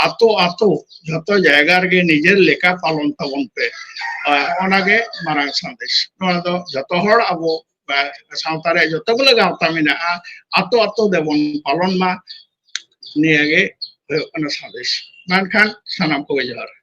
ᱟᱛᱳ ᱟᱛᱳ ᱡᱷᱚᱛᱚ ᱡᱟᱭᱜᱟ ᱨᱮᱜᱮ ᱱᱤᱡᱮᱨ ᱞᱮᱠᱟ ᱯᱟᱞᱚᱱ ᱛᱟᱵᱚᱱ ᱯᱮ ᱚᱱᱟᱜᱮ ᱢᱟᱨᱟᱝ ᱥᱟᱸᱫᱮᱥ ᱱᱚᱣᱟ ᱫᱚ ᱡᱷᱚᱛᱚ ᱦᱚᱲ ᱟᱵᱚ ᱥᱟᱶᱛᱟ ᱨᱮ ᱡᱚᱛᱚ ᱜᱩᱞᱟ ᱜᱟᱶᱛᱟ ᱢᱮᱱᱟᱜᱼᱟ ᱟᱛᱳ ᱟᱛᱳ ᱫᱮᱵᱚᱱ ᱯᱟᱞᱚᱱ ᱢᱟ ᱱᱤᱭᱟᱹᱜᱮ ᱦᱩᱭᱩᱜ ᱠᱟᱱᱟ ᱥᱟᱸᱫᱮᱥ ᱢᱮᱱᱠᱷᱟᱱ ᱥᱟᱱᱟᱢ ᱠᱚᱜᱮ ᱡᱚᱦᱟᱨ